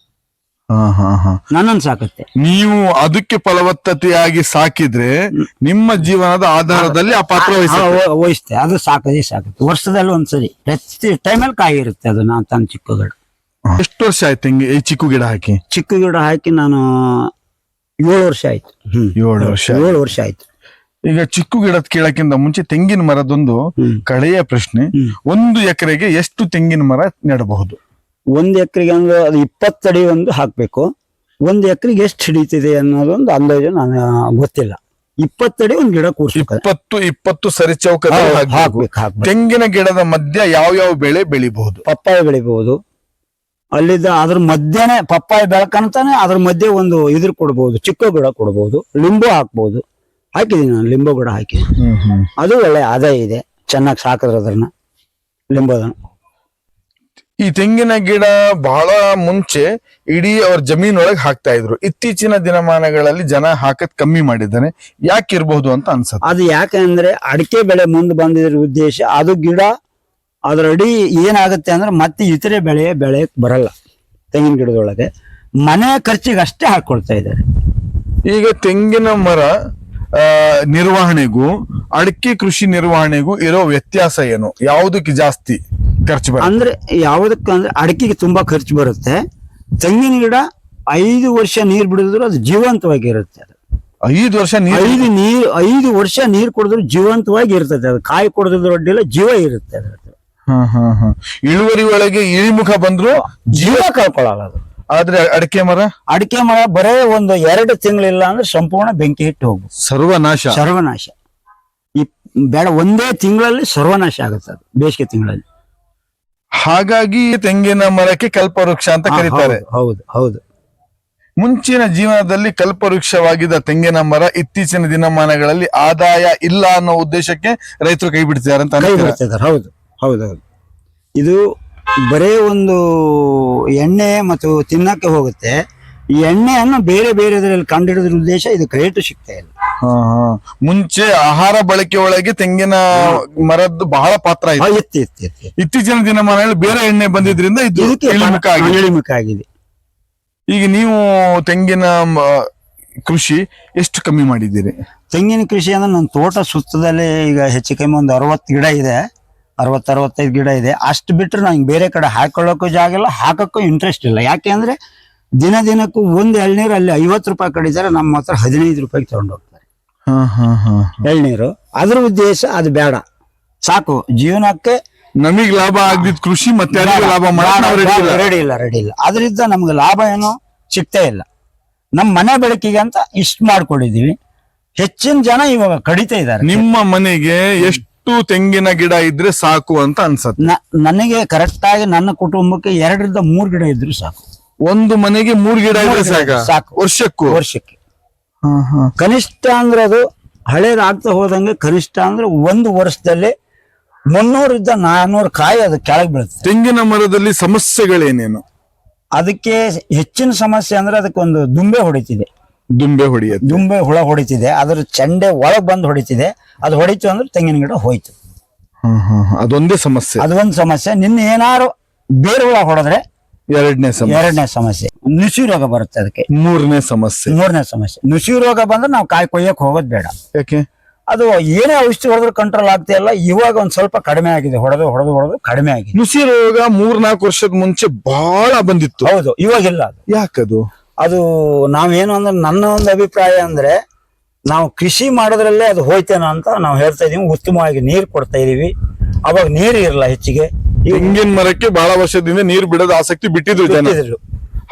ನನ್ನನ್ ನನ್ನನ್ನು ಸಾಕುತ್ತೆ. ನೀವು ಅದಕ್ಕೆ ಫಲವತ್ತತೆಯಾಗಿ ಸಾಕಿದ್ರೆ ನಿಮ್ಮ ಜೀವನದ ಆಧಾರದಲ್ಲಿ ಆ ಪಾತ್ರ ವಹಿಸುತ್ತೆ. ಹಾ, ಅದು ಸಾಕದೇ ಸಾಕುತ್ತೆ. ವರ್ಷದಲ್ಲಿ ಒಂದ್ಸರಿ. ಪ್ರತಿ ಟೈಮಲ್ಲಿ ಕಾಯಿ ಇರುತ್ತೆ ಅದು ನಾನು ತನ್ನ ಚಿಕ್ಕ ಗಿಡ ಎಷ್ಟು ವರ್ಷ ಆಯ್ತು ಹಿಂಗೆ ಈ ಚಿಕ್ಕು ಗಿಡ ಹಾಕಿ? ಚಿಕ್ಕ ಗಿಡ ಹಾಕಿ ನಾನು ಏಳು ವರ್ಷ ಆಯ್ತು. ಹ್ಮ್. ಏಳು ವರ್ಷ ಏಳು ವರ್ಷ ಆಯ್ತು. ಈಗ ಚಿಕ್ಕು ಗಿಡದ ಕೇಳಕ್ಕಿಂತ ಮುಂಚೆ ತೆಂಗಿನ ಮರದೊಂದು ಹ್ಮ್. ಕಳೆಯ ಪ್ರಶ್ನೆ. ಹ್ಮ್. ಒಂದು ಎಕರೆಗೆ ಎಷ್ಟು ತೆಂಗಿನ ಮರ ನೆಡಬಹುದು? ಒಂದ್ ಎಕರೆಗೆ ಅಂದ್ರೆ ಅದು ಇಪ್ಪತ್ತಡಿ ಒಂದು ಹಾಕ್ಬೇಕು. ಒಂದ್ ಎಕರೆಗೆ ಎಷ್ಟು ಹಿಡಿತಿದೆ ಅನ್ನೋದೊಂದು ಅಂದಾಜು ನಾನು ಗೊತ್ತಿಲ್ಲ. ಇಪ್ಪತ್ತಡಿ ಒಂದ್ ಗಿಡ ಕೂರ್ಸ್ಬೇಕು ಇಪ್ಪತ್ತು ಇಪ್ಪತ್ತು ಸರಿ ಚೌಕ ಹಾಕ್ಬೇಕು. ಹಾಕ್ಬೇಕು ಹಾಕ್ಬೇಕು. ತೆಂಗಿನ ಗಿಡದ ಮಧ್ಯ ಯಾವ ಯಾವ ಬೆಳೆ ಬೆಳಿಬಹುದು? ಪಪ್ಪಾಯ ಬೆಳಿಬಹುದು. ಅಲ್ಲಿದ್ದ ಅದ್ರ ಮಧ್ಯನೇ ಪಪ್ಪಾಯಿ ಬೆಳಕಂತಾನೆ ಅದ್ರ ಮಧ್ಯೆ ಒಂದು ಇದ್ರ ಕೊಡ್ಬೋದು ಚಿಕ್ಕ ಗಿಡ ಕೊಡ್ಬೋದು ಲಿಂಬು ಹಾಕ್ಬೋದು. ಹಾಕಿದೀನಿ ನಾನು ಲಿಂಬು ಗಿಡ ಹಾಕಿದ್ದೀನಿ. ಅದು ಒಳ್ಳೆ ಆದಾಯ ಇದೆ ಚೆನ್ನಾಗಿ ಸಾಕಿದ್ರೆ ಅದನ್ನ ಲಿಂಬುದನ್ನ. ಈ ತೆಂಗಿನ ಗಿಡ ಬಹಳ ಮುಂಚೆ ಇಡೀ ಅವ್ರ ಜಮೀನೊಳಗೆ ಹಾಕ್ತಾ ಇದ್ರು. ಇತ್ತೀಚಿನ ದಿನಮಾನಗಳಲ್ಲಿ ಜನ ಹಾಕದ್ ಕಮ್ಮಿ ಮಾಡಿದ್ದಾರೆ ಯಾಕೆ ಇರಬಹುದು ಅಂತ ಅನ್ಸುತ್ತೆ. ಅದು ಯಾಕಂದ್ರೆ ಅಡಿಕೆ ಬೆಳೆ ಮುಂದೆ ಬಂದಿದ್ರ ಉದ್ದೇಶ ಅದು ಗಿಡ ಅದ್ರ ಅಡಿ ಏನಾಗುತ್ತೆ ಅಂದ್ರೆ ಮತ್ತೆ ಇತರೆ ಬೆಳೆ ಬೆಳೆ ಬರಲ್ಲ ತೆಂಗಿನ ಗಿಡದೊಳಗೆ. ಮನೆ ಖರ್ಚಿಗೆ ಅಷ್ಟೇ ಹಾಕೊಳ್ತಾ ಇದ್ದಾರೆ. ಈಗ ತೆಂಗಿನ ಮರ ಆ, ನಿರ್ವಹಣೆಗೂ ಅಡಿಕೆ ಕೃಷಿ ನಿರ್ವಹಣೆಗೂ ಇರೋ ವ್ಯತ್ಯಾಸ ಏನು? ಯಾವುದಕ್ಕೆ ಜಾಸ್ತಿ ಖರ್ಚು ಬರುತ್ತೆ? ಅಂದ್ರೆ ಯಾವುದಕ್ಕಂದ್ರೆ ಅಡಿಕೆಗೆ ತುಂಬಾ ಖರ್ಚು ಬರುತ್ತೆ. ತೆಂಗಿನ ಗಿಡ ಐದು ವರ್ಷ ನೀರು ಬಿಡಿದ್ರು ಅದು ಜೀವಂತವಾಗಿರುತ್ತೆ ಅದು. ಐದು ವರ್ಷ ನೀರು ಐದು ನೀರು ಐದು ವರ್ಷ ನೀರು ಕುಡಿದ್ರು ಜೀವಂತವಾಗಿ ಇರ್ತದೆ ಅದು. ಕಾಯಿ ಕುಡಿದ್ರು ಅಡ್ಡಿಲ್ಲ ಜೀವ ಇರುತ್ತೆ ಹಾ ಇಳುವರಿ ಒಳಗೆ ಇಳಿಮುಖ ಬಂದ್ರು ಜೀವ ಕಳ್ಕೊಳ್ಳಲ್ಲ ಅದು. ಆದ್ರೆ ಅಡಿಕೆ ಮರ? ಅಡಿಕೆ ಮರ ಬರೇ ಒಂದು ಎರಡು ತಿಂಗಳಿಲ್ಲ ಅಂದ್ರೆ ಸಂಪೂರ್ಣ ಬೆಂಕಿ ಇಟ್ಟು ಹೋಗ್ಬೋದು. ಸರ್ವನಾಶ. ಸರ್ವನಾಶ. ಈ ಬೇಡ ಒಂದೇ ತಿಂಗಳಲ್ಲಿ ಸರ್ವನಾಶ ಆಗುತ್ತೆ ಅದು ಬೇಸಿಗೆ ತಿಂಗಳಲ್ಲಿ. ಹಾಗಾಗಿ ತೆಂಗಿನ ಮರಕ್ಕೆ ಕಲ್ಪವೃಕ್ಷ ಅಂತ ಕರೀತಾರೆ. ಹೌದು, ಹೌದು. ಮುಂಚಿನ ಜೀವನದಲ್ಲಿ ಕಲ್ಪವೃಕ್ಷವಾಗಿದ್ದ ತೆಂಗಿನ ಮರ ಇತ್ತೀಚಿನ ದಿನಮಾನಗಳಲ್ಲಿ ಆದಾಯ ಇಲ್ಲ ಅನ್ನೋ ಉದ್ದೇಶಕ್ಕೆ ರೈತರು ಕೈ ಬಿಡ್ತಿದ್ದಾರೆ ಅಂತ ಹೌದು. ಹೌದು ಹೌದು. ಇದು ಬರೇ ಒಂದು ಎಣ್ಣೆ ಮತ್ತು ತಿನ್ನಕ್ಕೆ ಹೋಗುತ್ತೆ. ಈ ಎಣ್ಣೆಯನ್ನು ಬೇರೆ ಬೇರೆದ್ರಲ್ಲಿ ಕಂಡಿಡಿದ್ರ ಉದ್ದೇಶ ಇದು ರೇಟು ಸಿಗ್ತಾ ಇಲ್ಲ. ಹಾ, ಹಾ. ಮುಂಚೆ ಆಹಾರ ಬಳಕೆ ಒಳಗೆ ತೆಂಗಿನ ಮರದ್ದು ಬಹಳ ಪಾತ್ರ ಇತ್ತು. ಇತ್ತು ಇತ್ತು ಇತ್ತು. ಇತ್ತೀಚಿನ ದಿನಮಾನಗಳಲ್ಲಿ ಬೇರೆ ಎಣ್ಣೆ ಬಂದಿದ್ರಿಂದ ಇದು ಇದಕ್ಕೆ ಇಳಿಮುಖ ಆಗಿದೆ. ಇಳಿಮುಖ ಆಗಿದೆ. ಈಗ ನೀವು ತೆಂಗಿನ ಮ- ಕೃಷಿ ಎಷ್ಟು ಕಮ್ಮಿ ಮಾಡಿದ್ದೀರಿ? ತೆಂಗಿನ ಕೃಷಿ ಅಂದ್ರೆ ನನ್ನ ತೋಟ ಸುತ್ತದಲ್ಲಿ ಈಗ ಹೆಚ್ಚು ಕಮ್ಮಿ ಒಂದು ಅರವತ್ತು ಗಿಡ ಇದೆ. ಅರವತ್ತು ಅರವತ್ತೈದು ಗಿಡ ಇದೆ. ಅಷ್ಟು ಬಿಟ್ರೆ ನಂಗೆ ಬೇರೆ ಕಡೆ ಹಾಕೊಳ್ಳೋಕ್ಕೂ ಜಾಗ ಇಲ್ಲ ಹಾಕೋಕ್ಕೂ ಇಂಟ್ರೆಸ್ಟ್ ಇಲ್ಲ. ಯಾಕೆ ಅಂದರೆ ದಿನ ದಿನಕ್ಕೂ ಒಂದು ಎಳ್ನೀರು ಅಲ್ಲಿ ಐವತ್ತು ರೂಪಾಯಿ ಕಡಿತಾರೆ ನಮ್ಮ ಹತ್ರ ಹದಿನೈದು ರೂಪಾಯಿಗೆ ತಗೊಂಡು ಹೋಗ್ತಾರೆ. ಹಾ ಹಾ ಹಾ ಎಳ್ನೀರು. ಅದ್ರ ಉದ್ದೇಶ ಅದು ಬೇಡ. ಸಾಕು. ಜೀವನಕ್ಕೆ ನಮಗೆ ಲಾಭ ಆಗದಿದ್ ಕೃಷಿ ಮತ್ತೆ ಲಾಭ. ರೆಡಿ ಇಲ್ಲ ರೆಡಿ ಇಲ್ಲ. ಅದರಿಂದ ನಮ್ಗೆ ಲಾಭ ಏನು ಸಿಗ್ತಾ ಇಲ್ಲ. ನಮ್ಮ ಮನೆ ಬೆಳಕಿಗೆ ಅಂತ ಇಷ್ಟು ಮಾಡ್ಕೊಂಡಿದೀವಿ. ಹೆಚ್ಚಿನ ಜನ ಇವಾಗ ಕಡಿತಾ ಇದ್ದಾರೆ. ನಿಮ್ಮ ಮನೆಗೆ ಎಷ್ಟು ತೆಂಗಿನ ಗಿಡ ಇದ್ರೆ ಸಾಕು ಅಂತ ಅನ್ಸತ್ತೆ. ನ- ನನಗೆ ಕರೆಕ್ಟ್ ಆಗಿ ನನ್ನ ಕುಟುಂಬಕ್ಕೆ ಎರಡರಿಂದ ಮೂರ್ ಗಿಡ ಇದ್ರೆ ಸಾಕು. ಒಂದು ಮನೆಗೆ ಮೂರ್ ಗಿಡ ಇದ್ರೆ ಮೂರ್ ಗಿಡ ಸಾಕ? ಸಾಕು. ವರ್ಷಕ್ಕೂ? ವರ್ಷಕ್ಕೆ. ಹಾ, ಹಾ. ಕನಿಷ್ಠ ಅಂದ್ರೆ ಅದು ಹಳೇದಾಗ್ತಾ ಹೋದಂಗೆ ಕನಿಷ್ಠ ಅಂದ್ರೆ ಒಂದು ವರ್ಷದಲ್ಲಿ ಮುನ್ನೂರಿಂದ ನಾನ್ನೂರು ಕಾಯಿ ಅದು ಕೆಳಗೆ ಬೀಳುತ್ತೆ. ತೆಂಗಿನ ಮರದಲ್ಲಿ ಸಮಸ್ಯೆಗಳೇನೇನು? ಅದಕ್ಕೆ ಹೆಚ್ಚಿನ ಸಮಸ್ಯೆ ಅಂದ್ರೆ ಅದಕ್ಕೆ ಒಂದು ದುಂಬೆ ಹೊಡಿತಿದೆ. ದುಂಬೆ ಹೊಡಿಯತ್ತೆ. ದುಂಬೆ ಹುಳ ಹೊಡಿತಿದೆ ಅದ್ರ ಚಂಡೆ ಒಳಗ್ ಬಂದು ಹೊಡಿತಿದೆ ಅದು ಹೊಡಿತು ಅಂದ್ರೆ ತೆಂಗಿನ ಗಿಡ ಹೋಯ್ತು. ಅದೊಂದೇ ಸಮಸ್ಯೆ. ಅದೊಂದು ಸಮಸ್ಯೆ. ನಿನ್ನ ಏನಾರು ಬೇರೆ ಹುಳ ಹೊಡೆದ್ರೆ ಎರಡನೇ ಸಮಸ್ಯೆ. ಎರಡನೇ ಸಮಸ್ಯೆ. ನುಸಿ ರೋಗ ಬರುತ್ತೆ ಅದಕ್ಕೆ. ಮೂರನೇ ಸಮಸ್ಯೆ. ಮೂರನೇ ಸಮಸ್ಯೆ. ನುಸಿ ರೋಗ ಬಂದ್ರೆ ನಾವು ಕಾಯಿ ಕೊಯ್ಯಕ್ ಹೋಗೋದ್ ಬೇಡ. ಯಾಕೆ? ಅದು ಏನೇ ಔಷಧಿ ಹೊಡೆದ್ರು ಕಂಟ್ರೋಲ್ ಆಗ್ತಿಲ್ಲ ಇವಾಗ ಒಂದ್ ಸ್ವಲ್ಪ ಕಡಿಮೆ ಆಗಿದೆ. ಹೊಡೆದು ಹೊಡೆದು ಹೊಡೆದು ಕಡಿಮೆ ಆಗಿದೆ. ನುಸಿ ರೋಗ ಮೂರ್ನಾಲ್ಕು ವರ್ಷದ ಮುಂಚೆ ಬಹಳ ಬಂದಿತ್ತು. ಹೌದು ಇವಾಗಿಲ್ಲ ಅದು. ಯಾಕದು? ಅದು ನಾವೇನು ಅಂದ್ರೆ ನನ್ನ ಒಂದು ಅಭಿಪ್ರಾಯ ಅಂದ್ರೆ ನಾವು ಕೃಷಿ ಮಾಡೋದ್ರಲ್ಲೇ ಅದು ಹೋಯ್ತೇನೋ ಅಂತ ನಾವು ಹೇಳ್ತಾ ಇದೀವಿ. ಉತ್ತಮವಾಗಿ ನೀರು ಕೊಡ್ತಾ ಇದೀವಿ. ಅವಾಗ ನೀರು ಇರಲ್ಲ ಹೆಚ್ಚಿಗೆ. ಈ ತೆಂಗಿನ ಮರಕ್ಕೆ ಬಹಳ ವರ್ಷದಿಂದ ನೀರು ಬಿಡೋದು ಆಸಕ್ತಿ ಬಿಟ್ಟಿದ್ರು ಜನ. ಬಿಟ್ಟಿದ್ರು.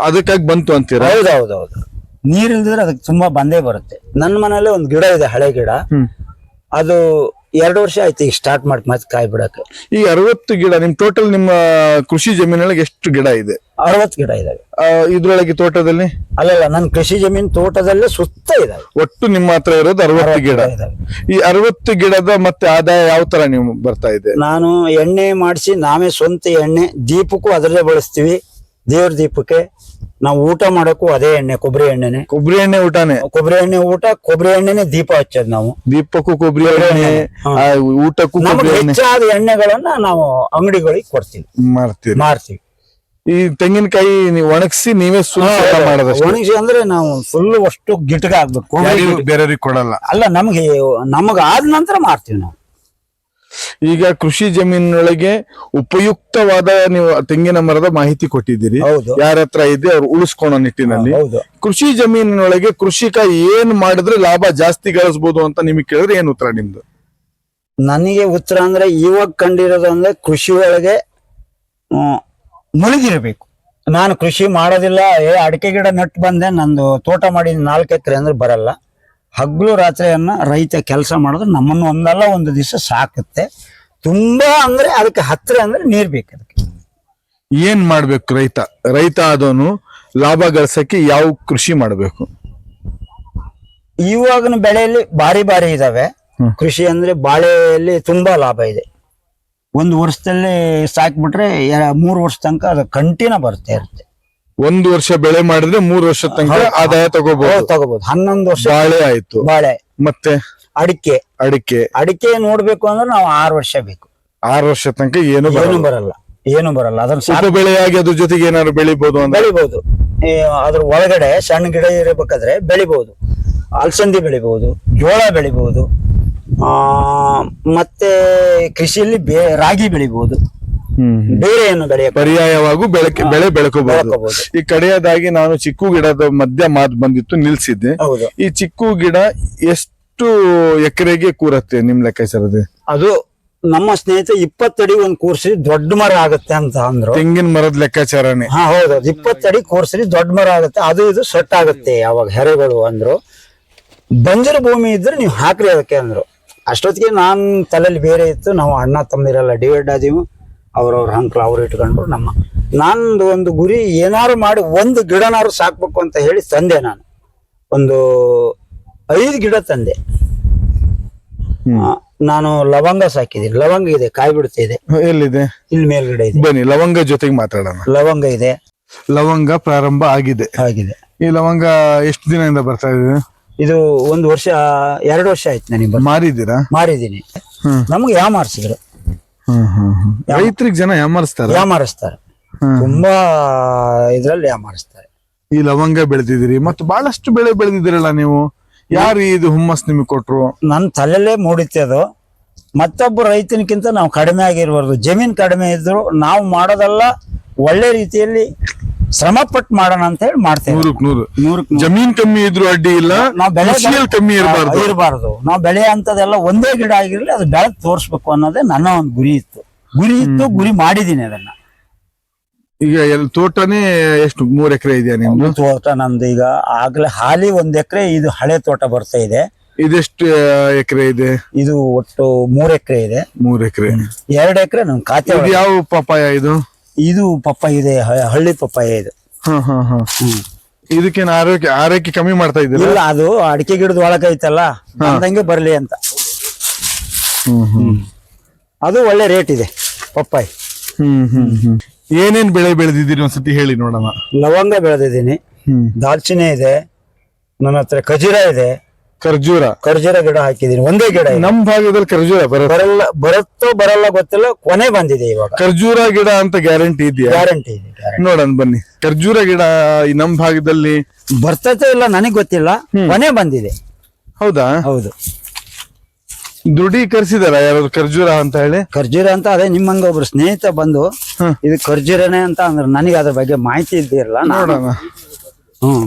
ಅದಕ್ಕಾಗಿ ಬಂತು ಅಂತೀರಾ? ಹೌದೌದೌದು. ನೀರು ಇಲ್ದಿದ್ರೆ ಅದಕ್ಕೆ ತುಂಬಾ ಬಂದೇ ಬರುತ್ತೆ. ನನ್ನ ಮನೇಲಿ ಒಂದು ಗಿಡ ಇದೆ ಹಳೆ ಗಿಡ. ಹ್ಮ್. ಅದು ಎರಡು ವರ್ಷ ಆಯ್ತು ಈಗ ಸ್ಟಾರ್ಟ್ ಮಾಡಿ ಮತ್ತೆ ಕಾಯಿ ಬಿಡಕ್ಕೆ. ಈ ಅರವತ್ತು ಗಿಡ ನಿಮ್ ಟೋಟಲ್ ನಿಮ್ಮ ಕೃಷಿ ಜಮೀನೊಳಗೆ ಎಷ್ಟು ಗಿಡ ಇದೆ? ಅರವತ್ತು ಗಿಡ ಇದಾವೆ. ಆ, ಇದ್ರೊಳಗೆ ತೋಟದಲ್ಲಿ? ಅಲ್ಲಲ್ಲ ನನ್ನ ಕೃಷಿ ಜಮೀನ್ ತೋಟದಲ್ಲೇ ಸುತ್ತ ಇದಾವೆ. ಒಟ್ಟು ನಿಮ್ಮ ಹತ್ರ ಇರೋದು ಅರವತ್ತು ಗಿಡ ಇದಾವೆ. ಈ ಅರವತ್ತು ಗಿಡದ ಮತ್ತೆ ಆದಾಯ ಯಾವ ತರ ನೀವು ಬರ್ತಾ ಇದೆ? ನಾನು ಎಣ್ಣೆ ಮಾಡಿಸಿ ನಾವೇ ಸ್ವಂತ ಎಣ್ಣೆ ದೀಪಕ್ಕೂ ಅದರಲ್ಲೇ ಬಳಸ್ತೀವಿ. ದೇವ್ರ ದೀಪಕ್ಕೆ. ನಾವು ಊಟ ಮಾಡಕ್ಕೂ ಅದೇ ಎಣ್ಣೆ ಕೊಬ್ಬರಿ ಎಣ್ಣೆನೆ. ಕೊಬ್ಬರಿ ಎಣ್ಣೆ ಊಟನೇ. ಕೊಬ್ಬರಿ ಎಣ್ಣೆ ಊಟ ಕೊಬ್ಬರಿ ಎಣ್ಣೆನೆ ದೀಪ ಹಚ್ಚೋದು ನಾವು. ದೀಪಕ್ಕೂ ಕೊಬ್ಬರಿ ಎಣ್ಣೆ ಆ, ಊಟಕ್ಕೂ ನಮ್ಗೆ ಕೊಬ್ಬರಿ ಎಣ್ಣೆ. ಹೆಚ್ಚಾದ ಎಣ್ಣೆಗಳನ್ನ ನಾವು ಅಂಗಡಿಗಳಿಗೆ ಕೊಡ್ತೀವಿ. ಮಾರ್ತೀವಿ. ಮಾರ್ತೀವಿ. ಈ ತೆಂಗಿನಕಾಯಿ ನೀವು ಒಣಗಿಸಿ ನೀವೇ ಮಾಡೋದಷ್ಟು? ಒಣಗಿಸಿ ಅಂದ್ರೆ ನಾವು ಫುಲ್ ಅಷ್ಟು ಗಿಟ್ಗ ಆಗ್ಬೇಕು ಯಾರಿಗೂ. ಬೇರೆಯವ್ರಿಗೆ ಕೊಡಲ್ಲ. ಅಲ್ಲ ನಮ್ಗೆ ನಮಗ ಆದ ನಂತರ ಮಾರ್ತೀವಿ ನಾವು. ಈಗ ಕೃಷಿ ಜಮೀನೊಳಗೆ ಉಪಯುಕ್ತವಾದ ನೀವು ತೆಂಗಿನ ಮರದ ಮಾಹಿತಿ ಕೊಟ್ಟಿದ್ದೀರಿ. ಹೌದು. ಯಾರ ಹತ್ರ ಇದೆ ಅವ್ರು ಉಳಿಸ್ಕೊಳೋ ನಿಟ್ಟಿನಲ್ಲಿ. ಕೃಷಿ ಜಮೀನಿನೊಳಗೆ ಕೃಷಿಕ ಏನ್ ಮಾಡಿದ್ರೆ ಲಾಭ ಜಾಸ್ತಿ ಗಳಿಸಬಹುದು ಅಂತ ನಿಮಗೆ ಕೇಳಿದ್ರೆ ಏನ್ ಉತ್ತರ ನಿಮ್ದು? ನನಗೆ ಉತ್ತರ ಅಂದ್ರೆ ಇವಾಗ ಕಂಡಿರೋದು ಅಂದ್ರೆ ಕೃಷಿ ಒಳಗೆ ಮುಳುಗಿರ್ಬೇಕು. ನಾನು ಕೃಷಿ ಮಾಡೋದಿಲ್ಲ ಏ ಅಡಿಕೆ ಗಿಡ ನೆಟ್ಟು ಬಂದೆ ನಂದು ತೋಟ ಮಾಡಿ ನಾಲ್ಕು ಎಕರೆ ಅಂದ್ರೆ ಬರಲ್ಲ. ಹಗ್ಲು ರಾತ್ರಿಯನ್ನ ರೈತ ಕೆಲಸ ಮಾಡಿದ್ರೆ ನಮ್ಮನ್ನು ಒಂದಲ್ಲ ಒಂದು ದಿವಸ ಸಾಕುತ್ತೆ. ತುಂಬಾ ಅಂದ್ರೆ ಅದಕ್ಕೆ ಹತ್ತಿರ ಅಂದ್ರೆ ನೀರ್ ಬೇಕು ಅದಕ್ಕೆ. ಏನ್ ಮಾಡ್ಬೇಕು ರೈತ? ರೈತ ಆದವನು ಲಾಭ ಗಳಿಸಕ್ಕೆ ಯಾವ ಕೃಷಿ ಮಾಡಬೇಕು? ಇವಾಗಿನ ಬೆಳೆಯಲ್ಲಿ ಬಾರಿ ಬಾರಿ ಇದಾವೆ. ಕೃಷಿ ಅಂದ್ರೆ ಬಾಳೆಯಲ್ಲಿ ತುಂಬಾ ಲಾಭ ಇದೆ. ಒಂದು ವರ್ಷದಲ್ಲಿ ಸಾಕ್ಬಿಟ್ರೆ ಮೂರು ವರ್ಷ ತನಕ ಅದು ಕಂಟಿನ್ಯೂ ಬರ್ತಾ ಇರುತ್ತೆ. ಒಂದು ವರ್ಷ ಬೆಳೆ ಮಾಡಿದ್ರೆ ಮೂರು ವರ್ಷ ತನಕ ಆದಾಯ ತಗೋಬಹುದು ತಗೋಬಹುದು ಹನ್ನೊಂದು ವರ್ಷ ಬಾಳೆ ಆಯ್ತು. ಬಾಳೆ. ಮತ್ತೆ? ಅಡಿಕೆ. ಅಡಿಕೆ. ಅಡಿಕೆ ನೋಡ್ಬೇಕು ಅಂದ್ರೆ ನಾವು ಆರು ವರ್ಷ ಬೇಕು. ಆರು ವರ್ಷ ತನಕ ಏನು ಏನು ಬರಲ್ಲ. ಏನು ಬರಲ್ಲ. ಅದನ್ನ ಸಾಕು ಬೆಳೆಯಾಗಿ ಅದ್ರ ಜೊತೆಗೆ ಏನಾದ್ರು ಬೆಳಿಬಹುದು ಅಂತ ಬೆಳಿಬಹುದು ಅದ್ರ ಒಳಗಡೆ ಸಣ್ಣ ಗಿಡ ಇರಬೇಕಾದ್ರೆ ಬೆಳಿಬಹುದು ಅಲಸಂದಿ ಬೆಳಿಬಹುದು ಜೋಳ ಬೆಳಿಬಹುದು ಆ ಮತ್ತೆ ಕೃಷಿಯಲ್ಲಿ ರಾಗಿ ಬೆಳಿಬಹುದು ಬೇರೆ ಏನು ಬೆಳೆಯ ಪರ್ಯಾಯವಾಗೂ ಬೆಳಕೆ ಬೆಳೆ ಬೆಳಕೋಬಹುದು. ಈ ಕಡೆಯದಾಗಿ ನಾನು ಚಿಕ್ಕು ಗಿಡದ ಮಧ್ಯ ಮಾತು ಬಂದಿತ್ತು ನಿಲ್ಸಿದ್ದೆ. ಹೌದು. ಈ ಚಿಕ್ಕು ಗಿಡ ಎಷ್ಟು ಎಕರೆಗೆ ಕೂರತ್ತೆ ನಿಮ್ ಲೆಕ್ಕಾಚಾರದೆ ಅದು ನಮ್ಮ ಸ್ನೇಹಿತ ಇಪ್ಪತ್ತಡಿ ಒಂದ್ ಕೂರ್ಸಿ ದೊಡ್ಡ ಮರ ಆಗುತ್ತೆ ಅಂತ ಅಂದ್ರು. ತೆಂಗಿನ ಮರದ ಲೆಕ್ಕಾಚಾರನೇ. ಹಾ ಹೌದು. ಇಪ್ಪತ್ತಡಿ ಕೂರ್ಸಿ ದೊಡ್ಡ ಮರ ಆಗುತ್ತೆ. ಅದು ಇದು ಸೊಟ್ಟ ಆಗುತ್ತೆ ಯಾವಾಗ ಹೆರೆಗಳು ಅಂದ್ರು. ಬಂಜರು ಭೂಮಿ ಇದ್ರೆ ನೀವು ಹಾಕ್ರಿ ಅದಕ್ಕೆ ಅಂದ್ರು. ಅಷ್ಟೊತ್ತಿಗೆ ನಾನ್ ತಲೆಯಲ್ಲಿ ಬೇರೆ ಇತ್ತು. ನಾವು ಅಣ್ಣ ತಮ್ಮಿರಲ್ಲ ಡಿವೈಡ್ ಆದೀವು ಅವ್ರವ್ರ ಹಂಕ್ಲ ಅವ್ರು ಇಟ್ಕೊಂಡ್ರು ನಮ್ಮ. ನಂದು ಒಂದು ಗುರಿ ಏನಾರು ಮಾಡಿ ಒಂದು ಗಿಡನಾರು ಸಾಕ್ಬೇಕು ಅಂತ ಹೇಳಿ ತಂದೆ ನಾನು. ಒಂದು ಐದು ಗಿಡ ತಂದೆ. ನಾನು ಲವಂಗ ಸಾಕಿದ್ದೀನಿ. ಲವಂಗ ಇದೆ ಕಾಯಿ ಬಿಡ್ತಿದೆ ಎಲ್ಲಿದೆ? ಇಲ್ಲಿ ಮೇಲ್ಗಡೆ ಇದೆ. ಬನ್ನಿ ಲವಂಗ ಜೊತೆಗೆ ಮಾತಾಡೋಣ. ಲವಂಗ ಇದೆ. ಲವಂಗ ಪ್ರಾರಂಭ ಆಗಿದೆ. ಆಗಿದೆ. ಈ ಲವಂಗ ಎಷ್ಟು ದಿನದಿಂದ ಬರ್ತಾ ಇದೆ? ಇದು ಒಂದು ವರ್ಷ ಎರಡು ವರ್ಷ ಆಯ್ತು ನನಗೆ ಮಾರಿದ್ದೀರಾ? ಮಾರಿದ್ದೀನಿ. ನಮ್ಗೆ ಹ್ಮ್ ಹ್ಮ್ ರೈತರಿಗೆ ಜನ ಯಾಮಾರಿಸ್ತಾರೆ? ಯಾಮಾರಿಸ್ತಾರೆ. ತುಂಬಾ ಇದ್ರಲ್ಲಿ ಯಾಮಾರಿಸ್ತಾರೆ. ಈ ಲವಂಗ ಬೆಳೆದಿದ್ದೀರಿ ಮತ್ತು ಬಹಳಷ್ಟು ಬೆಳೆ ಬೆಳೆದಿದ್ದೀರಲ್ಲ ನೀವು? ಯಾರು ಇದು ಹುಮ್ಮಸ್ ನಿಮಗೆ ಕೊಟ್ರು? ನನ್ನ ತಲೆಯಲ್ಲೇ ಮೂಡಿತ್ತೆ ಅದು. ಮತ್ತೊಬ್ಬ ರೈತನಕ್ಕಿಂತ ನಾವು ಕಡಿಮೆ ಆಗಿರ್ಬಾರ್ದು. ಜಮೀನ್ ಕಡಿಮೆ ಇದ್ರು ನಾವು ಮಾಡೋದೆಲ್ಲ ಒಳ್ಳೆ ರೀತಿಯಲ್ಲಿ ಶ್ರಮ ಪಟ್ಟು ಮಾಡೋಣ ಅಂತ ಹೇಳಿ ಮಾಡ್ತೇವೆ. ನೂರಕ್ ನೂರು. ನೂರಕ್ಕೆ ನೂರು. ಜಮೀನ್ ಕಮ್ಮಿ ಇದ್ರು ಅಡ್ಡಿ ಇಲ್ಲ ನಾವು ಬೆಳೆ ಕೃಷಿಯಲ್ಲಿ ಕಮ್ಮಿ ಇರಬಾರ್ದು. ಇರಬಾರ್ದು. ನಾವು ಬೆಳೆ ಅಂತದೆಲ್ಲ ಒಂದೇ ಗಿಡ ಆಗಿರ್ಲಿ ಅದು ಬೆಳೆ ತೋರಿಸ್ಬೇಕು ಅನ್ನೋದೇ ನನ್ನ ಒಂದು ಗುರಿ ಇತ್ತು. ಗುರಿ ಇತ್ತು ಗುರಿ ಮಾಡಿದೀನಿ ಅದನ್ನ. ಈಗ ಎಲ್ ತೋಟನೇ ಎಷ್ಟು ಮೂರ್ ಎಕರೆ ಇದೆಯಾ ನಿಮ್ದು? ತೋಟ ನಮ್ದು ಈಗ ಆಗ್ಲೇ ಹಾಲಿ ಒಂದ್ ಎಕರೆ ಇದು ಹಳೆ ತೋಟ ಬರ್ತಾ ಇದೆ. ಇದೆಷ್ಟು ಎಕರೆ ಇದೆ? ಇದು ಒಟ್ಟು ಮೂರ್ ಎಕರೆ ಇದೆ. ಮೂರ್ ಎಕರೆ. ಎರಡು ಎಕರೆ ನಮ್ ಖಾತೆ ಇದು ಒಳಗೆ. ಯಾವ ಪಪ್ಪಾಯ ಇದು? ಇದು ಪಪ್ಪಾಯ ಇದೆ ಹ- ಹಳ್ಳಿ ಪಪ್ಪಾಯ ಇದು. ಹಾ ಹಾ ಹಾ. ಇದಕ್ಕೇನು ಆರೋಗ್ಯ ಆರೋಗ್ಯ ಕಮ್ಮಿ ಮಾಡ್ತಾ ಇದ್ದೀರಾ? ಇಲ್ಲ ಅದು ಅಡಿಕೆ ಗಿಡದ ಒಳಗ ಐತಲ್ಲ ಅಂದಂಗೆ ಬರ್ಲಿ ಅಂತ. ಹ್ಮ್ ಹ್ಮ್. ಅದು ಒಳ್ಳೆ ರೇಟ್ ಇದೆ ಪಪ್ಪಾಯಿ. ಹ್ಮ್ ಹ್ಮ್ ಹ್ಮ್. ಏನೇನ್ ಬೆಳೆ ಬೆಳೆದಿದ್ದೀರಿ ಒಂದ್ಸತಿ ಹೇಳಿ ನೋಡೋಣ. ಲವಂಗ ಬೆಳೆದಿದ್ದೀನಿ ಹ್ಮ್. ದಾಲ್ಚಿನ್ನಿ ಇದೆ ನನ್ನ ಹತ್ರ ಖಜೀರ ಇದೆ ಖರ್ಜೂರ. ಖರ್ಜೂರ ಗಿಡ ಹಾಕಿದೀನಿ ಒಂದೇ ಗಿಡ ಇದೆ. ನಮ್ ಭಾಗದಲ್ಲಿ ಖರ್ಜೂರ ಬರುತ್ತೆ ಬರಲ್ಲ ಬರುತ್ತೋ ಬರಲ್ಲ ಗೊತ್ತಿಲ್ಲ ಕೊನೆ ಬಂದಿದೆ ಇವಾಗ. ಖರ್ಜೂರ ಗಿಡ ಅಂತ ಗ್ಯಾರಂಟಿ ಇದೆಯಾ? ಗ್ಯಾರಂಟಿ ಇದೆ guarantee. ನೋಡೋಣ ಬನ್ನಿ. ಖರ್ಜೂರ ಗಿಡ ಈ ನಮ್ ಭಾಗದಲ್ಲಿ ಬರ್ತೈತೋ ಇಲ್ಲ ನನಗೆ ಗೊತ್ತಿಲ್ಲ. ಕೊನೆ ಬಂದಿದೆ. ಹೌದಾ? ಹೌದು. ದೃಢೀಕರಿಸಿದಾರ ಯಾರು ಖರ್ಜೂರ ಅಂತ ಹೇಳಿ? ಖರ್ಜೂರ ಅಂತ ಅದೇ ನಿಮ್ಮಂಗ ಒಬ್ರು ಸ್ನೇಹಿತ ಬಂದು ಹ್ಮ್. ಇದು ಖರ್ಜೂರನೇ ಅಂತ ಅಂದ್ರೆ ನನಗೆ ಅದ್ರ ಬಗ್ಗೆ ಮಾಹಿತಿ ಇದ್ದಿರಲ್ಲ ನಾನು ನೋಡೋಣ. ಹ್ಮ್.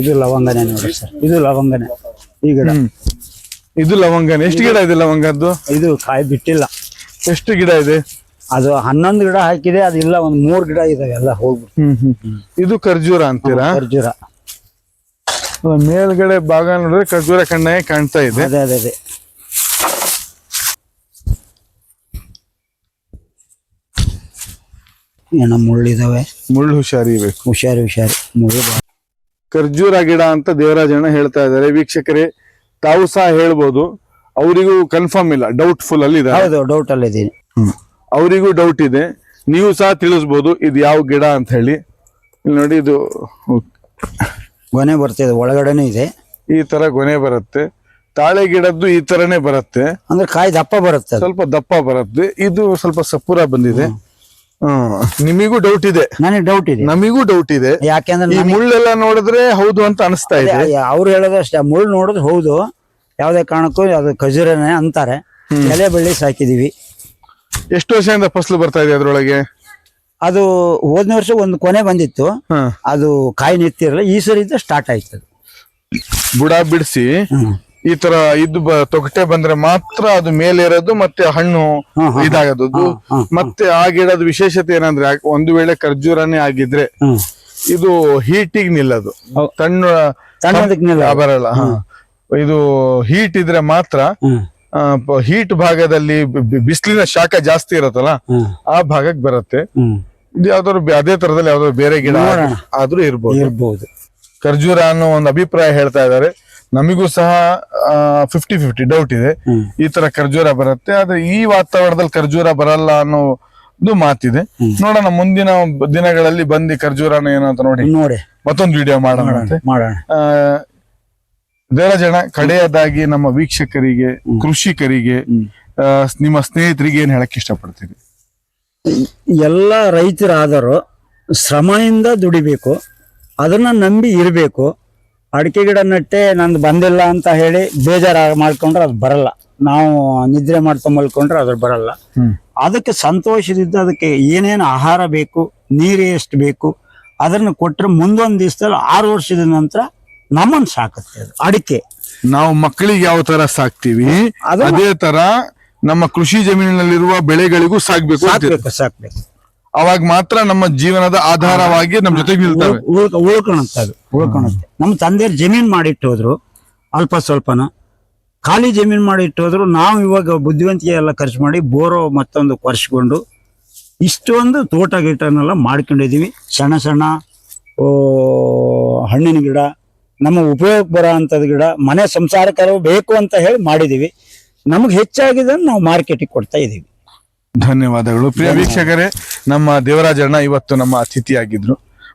ಇದು ಲವಂಗನೇ ನೋಡಿ ಸರ್. ಇದು ಲವಂಗನೇ. ಈ ಗಿಡ. ಇದು ಲವಂಗನೇ. ಎಷ್ಟು ಗಿಡ ಇದೆ ಲವಂಗದ್ದು? ಇದು ಕಾಯಿ ಬಿಟ್ಟಿಲ್ಲ. ಎಷ್ಟು ಗಿಡ ಇದೆ? ಅದು ಹನ್ನೊಂದು ಗಿಡ ಹಾಕಿದೆ ಅದಿಲ್ಲ ಒಂದ್ ಮೂರ್ ಗಿಡ ಇದಾವೆ ಎಲ್ಲ ಹೋಗ್ಬಿಟ್ಟು ಹ್ಮ್ ಹ್ಮ್. ಇದು ಖರ್ಜೂರ ಅಂತೀರಾ? ಖರ್ಜೂರ. ಮೇಲ್ಗಡೆ ಭಾಗ ನೋಡಿದ್ರೆ ಖರ್ಜೂರ ಕಣ್ಣಾಗೆ ಕಾಣ್ತಾ ಇದೆ. ಅದೇ ಅದೇ ಅದೇ. ಏನೋ ಮುಳ್ಳಿದಾವೆ. ಮುಳ್ಳು ಹುಷಾರಿಬೇಕು ಹುಷಾರಿ ಹುಷಾರಿ. ಮುಳ್ಳು ಖರ್ಜೂರ ಗಿಡ ಅಂತ ದೇವರಾಜಣ್ಣ ಹೇಳ್ತಾ ಇದ್ದಾರೆ. ವೀಕ್ಷಕರೇ ತಾವು ಸಹ ಹೇಳ್ಬೋದು. ಅವರಿಗೂ ಕನ್ಫರ್ಮ್ ಇಲ್ಲ ಡೌಟ್ಫುಲ್ ಅಲ್ಲಿ ಇದೆ ಹೌದು ಡೌಟ್ ಅಲ್ಲಿ ಇದೀನಿ ಅವರಿಗೂ ಡೌಟ್ ಇದೆ. ನೀವು ಸಹ ತಿಳಿಸ್ಬೋದು ಇದು ಯಾವ ಗಿಡ ಅಂತ ಹೇಳಿ. ಇಲ್ಲಿ ನೋಡಿ ಇದು ಗೊನೆ ಬರ್ತಿದೆ ಒಳಗಡೆನೂ ಇದೆ. ಈ ತರ ಗೊನೆ ಬರುತ್ತೆ. ತಾಳೆ ಗಿಡದ್ದು ಈ ತರನೇ ಬರುತ್ತೆ. ಅಂದ್ರೆ ಕಾಯಿ ದಪ್ಪ ಬರುತ್ತೆ ಸ್ವಲ್ಪ ದಪ್ಪ ಬರುತ್ತೆ. ಇದು ಸ್ವಲ್ಪ ಸಪುರ ಬಂದಿದೆ. ನಿಮಿಗೂ ಡೌಟ್ ಇದೆ. ನನಗೆ ಡೌಟ್ ಇದೆ. ನಮಿಗೂ ಡೌಟ್ ಇದೆ. ಯಾಕೆಂದ್ರೆ ಈ ಮುಳ್ಳೆಲ್ಲ ನೋಡಿದ್ರೆ ಹೌದು ಅಂತ ಅನಿಸ್ತಾ ಇದೆ. ಅವ್ರು ಹೇಳೋದು ಅಷ್ಟೇ. ಮುಳ್ಳು ನೋಡಿದ್ರೆ ಹೌದು. ಯಾವುದೇ ಕಾರಣಕ್ಕೂ ಅದು ಖಜೂರನೇ ಅಂತಾರೆ. ಎಲೆ ಬಳ್ಳಿ ಸಾಕಿದೀವಿ. ಎಷ್ಟು ವರ್ಷದಿಂದ ಫಸಲು ಬರ್ತಾ ಇದೆ ಅದ್ರೊಳಗೆ? ಅದು ಹೋದ್ನ ವರ್ಷ ಒಂದು ಕೊನೆ ಬಂದಿತ್ತು. ಹ. ಅದು ಕಾಯಿ ನಿತ್ತಿರಲ್ಲ ಈ ಸರಿ ಸ್ಟಾರ್ಟ್ ಆಯ್ತು ಅದು ಬುಡ ಬಿಡಿಸಿ. ಹ್ಮ್. ಈ ತರ ಇದು ತೊಗಟೆ ಬಂದ್ರೆ ಮಾತ್ರ ಅದು ಮೇಲೆ ಇರೋದು ಮತ್ತೆ ಹಣ್ಣು ಇದಾಗದು. ಮತ್ತೆ ಆ ಗಿಡದ ವಿಶೇಷತೆ ಏನಂದ್ರೆ ಒಂದು ವೇಳೆ ಖರ್ಜೂರನೇ ಆಗಿದ್ರೆ ಇದು ಹೀಟಿಗೆ ನಿಲ್ಲದು. ತಣ್ಣ ಬರಲ್ಲ. ಇದು ಹೀಟ್ ಇದ್ರೆ ಮಾತ್ರ ಹೀಟ್ ಭಾಗದಲ್ಲಿ ಬಿಸಿಲಿನ ಶಾಖ ಜಾಸ್ತಿ ಇರುತ್ತಲ್ಲ ಆ ಭಾಗಕ್ಕೆ ಬರುತ್ತೆ. ಇದು ಯಾವ್ದಾದ್ರು ಅದೇ ತರದಲ್ಲಿ ಯಾವ್ದಾದ್ರು ಬೇರೆ ಗಿಡ. ಆದ್ರೂ ಇರ್ಬೋದು. ಇರ್ಬೋದು. ಖರ್ಜೂರ ಅನ್ನೋ ಒಂದು ಅಭಿಪ್ರಾಯ ಹೇಳ್ತಾ ಇದ್ದಾರೆ. ನಮಿಗೂ ಸಹ ಫಿಫ್ಟಿ ಫಿಫ್ಟಿ ಡೌಟ್ ಇದೆ. ಈ ತರ ಖರ್ಜೂರ ಬರುತ್ತೆ. ಆದ್ರೆ ಈ ವಾತಾವರಣದಲ್ಲಿ ಖರ್ಜೂರ ಬರಲ್ಲ ಅನ್ನೋದು ಮಾತಿದೆ. ನೋಡೋಣ ಮುಂದಿನ ದಿನಗಳಲ್ಲಿ ಬಂದು ಖರ್ಜೂರನ ಏನಂತ ನೋಡಿ. ನೋಡಿ. ಮತ್ತೊಂದು ವಿಡಿಯೋ ಮಾಡೋಣ ಆ, ದೇವರಾಜಣ್ಣ ಕಡೆಯದಾಗಿ ನಮ್ಮ ವೀಕ್ಷಕರಿಗೆ ಕೃಷಿಕರಿಗೆ ನಿಮ್ಮ ಸ್ನೇಹಿತರಿಗೆ ಏನ್ ಹೇಳಕ್ ಇಷ್ಟಪಡ್ತೀರಿ? ಎಲ್ಲ ರೈತರಾದರೂ ಶ್ರಮದಿಂದ ದುಡಿಬೇಕು ಅದನ್ನ ನಂಬಿ ಇರಬೇಕು ಅಡಿಕೆ ಗಿಡ ನೆಟ್ಟೆ ನಂದು ಬಂದಿಲ್ಲ ಅಂತ ಹೇಳಿ ಬೇಜಾರ ಮಾಡ್ಕೊಂಡ್ರೆ ಅದು ಬರಲ್ಲ. ನಾವು ನಿದ್ರೆ ಮಾಡ್ಕೊಂಡ್ ಮಲ್ಕೊಂಡ್ರೆ ಅದ್ರ ಬರಲ್ಲ. ಅದಕ್ಕೆ ಸಂತೋಷದಿಂದ ಅದಕ್ಕೆ ಏನೇನು ಆಹಾರ ಬೇಕು ನೀರು ಎಷ್ಟು ಬೇಕು ಅದನ್ನ ಕೊಟ್ಟರೆ ಮುಂದೊಂದು ದಿವಸದಲ್ಲಿ ಆರು ವರ್ಷದ ನಂತರ ನಮ್ಮನ್ ಸಾಕತ್ತೆ ಅದು ಅಡಿಕೆ. ನಾವು ಮಕ್ಕಳಿಗೆ ಯಾವ ತರ ಸಾಕ್ತಿವಿ? ಅದು ಅದೇ ತರ ನಮ್ಮ ಕೃಷಿ ಜಮೀನಿನಲ್ಲಿರುವ ಬೆಳೆಗಳಿಗೂ ಸಾಕ್ಬೇಕು ಸಾಕ್ಬೇಕು ಸಾಕ್ಬೇಕು. ಅವಾಗ ಮಾತ್ರ ನಮ್ಮ ಜೀವನದ ಆಧಾರವಾಗಿ ನಮ್ಮ ಜೊತೆಗೆ ಉಳ್ಕೊಳತ್ತೆ ಅದು ಉಳ್ಕೊಳುತ್ತೆ ನಮ್ಮ ತಂದೆಯವ್ರು ಜಮೀನ್ ಮಾಡಿಟ್ಟು ಹೋದ್ರು ಅಲ್ಪ ಸ್ವಲ್ಪನ. ಖಾಲಿ ಜಮೀನ್ ಮಾಡಿ ಹೋದ್ರು ನಾವು ಇವಾಗ ಬುದ್ಧಿವಂತಿಕೆ ಎಲ್ಲ ಖರ್ಚು ಮಾಡಿ ಬೋರೋ ಮತ್ತೊಂದು ಕೊರ್ಸ್ಕೊಂಡು ಇಷ್ಟೊಂದು ತೋಟ ಗೀಟನೆಲ್ಲ ಮಾಡ್ಕೊಂಡಿದೀವಿ. ಸಣ್ಣ ಸಣ್ಣ ಹಣ್ಣಿನ ಗಿಡ, ನಮ್ಮ ಉಪಯೋಗ ಬರೋ ಅಂಥದ್ದು ಗಿಡ, ಮನೆ ಸಂಸಾರಕರು ಬೇಕು ಅಂತ ಹೇಳಿ ಮಾಡಿದೀವಿ. ನಮಗೆ ಹೆಚ್ಚಾಗಿದ್ದನ್ನು ನಾವು ಮಾರ್ಕೆಟಿಗೆ ಕೊಡ್ತಾ ಇದೀವಿ. ಧನ್ಯವಾದಗಳು. ಪ್ರಿಯ ವೀಕ್ಷಕರೇ ನಮ್ಮ ದೇವರಾಜಣ್ಣ ಇವತ್ತು ನಮ್ಮ ಅತಿಥಿಯಾಗಿದ್ರು.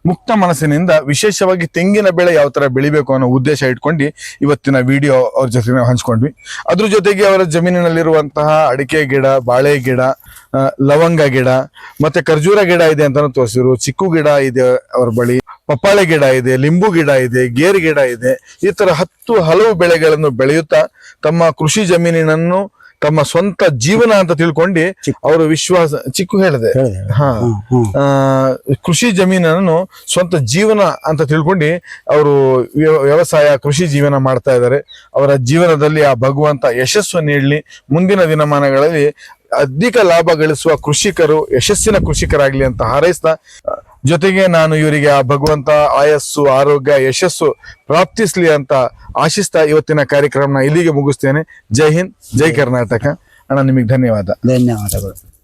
ಮುಕ್ತ ಮನಸ್ಸಿನಿಂದ ವಿಶೇಷವಾಗಿ ತೆಂಗಿನ ಬೆಳೆ ಯಾವ ತರ ಬೆಳಿಬೇಕು ಅನ್ನೋ ಉದ್ದೇಶ ಇಟ್ಕೊಂಡು ಇವತ್ತಿನ ವಿಡಿಯೋ ಅವ್ರ ಜೊತೆ ನಾವು ಹಂಚ್ಕೊಂಡ್ವಿ. ಅದ್ರ ಜೊತೆಗೆ ಅವರ ಜಮೀನಿನಲ್ಲಿರುವಂತಹ ಅಡಿಕೆ ಗಿಡ ಬಾಳೆ ಗಿಡ ಲವಂಗ ಗಿಡ ಮತ್ತೆ ಖರ್ಜೂರ ಗಿಡ ಇದೆ ಅಂತಾನು ತೋರಿಸಿದ್ರು. ಚಿಕ್ಕು ಗಿಡ ಇದೆ ಅವ್ರ ಬಳಿ ಪಪ್ಪಾಳೆ ಗಿಡ ಇದೆ ಲಿಂಬು ಗಿಡ ಇದೆ ಗೇರು ಗಿಡ ಇದೆ. ಈ ತರ ಹತ್ತು ಹಲವು ಬೆಳೆಗಳನ್ನು ಬೆಳೆಯುತ್ತಾ ತಮ್ಮ ಕೃಷಿ ಜಮೀನಿನನ್ನು ತಮ್ಮ ಸ್ವಂತ ಜೀವನ ಅಂತ ತಿಳ್ಕೊಂಡು ಅವರು ವಿಶ್ವಾಸ ಚಿಕ್ಕು ಹೇಳಿದೆ. ಹಾ. ಕೃಷಿ ಜಮೀನನ್ನು ಸ್ವಂತ ಜೀವನ ಅಂತ ತಿಳ್ಕೊಂಡು ಅವರು ವ್ಯವಸಾಯ ಕೃಷಿ ಜೀವನ ಮಾಡ್ತಾ ಇದ್ದಾರೆ. ಅವರ ಜೀವನದಲ್ಲಿ ಆ ಭಗವಂತ ಯಶಸ್ಸು ನೀಡಲಿ. ಮುಂದಿನ ದಿನಮಾನಗಳಲ್ಲಿ ಅಧಿಕ ಲಾಭ ಗಳಿಸುವ ಕೃಷಿಕರು ಯಶಸ್ಸಿನ ಕೃಷಿಕರಾಗ್ಲಿ ಅಂತ ಹಾರೈಸ್ತಾ ಜೊತೆಗೆ ನಾನು ಇವರಿಗೆ ಆ ಭಗವಂತ ಆಯಸ್ಸು, ಆರೋಗ್ಯ, ಯಶಸ್ಸು ಪ್ರಾಪ್ತಿಸ್ಲಿ ಅಂತ ಆಶಿಸ್ತಾ ಇವತ್ತಿನ ಕಾರ್ಯಕ್ರಮನ ಇಲ್ಲಿಗೆ ಮುಗಿಸ್ತೇನೆ. ಜೈ ಹಿಂದ್, ಜೈ ಕರ್ನಾಟಕ. ಅಣ್ಣ, ನಿಮಗೆ ಧನ್ಯವಾದ. ಧನ್ಯವಾದಗಳು.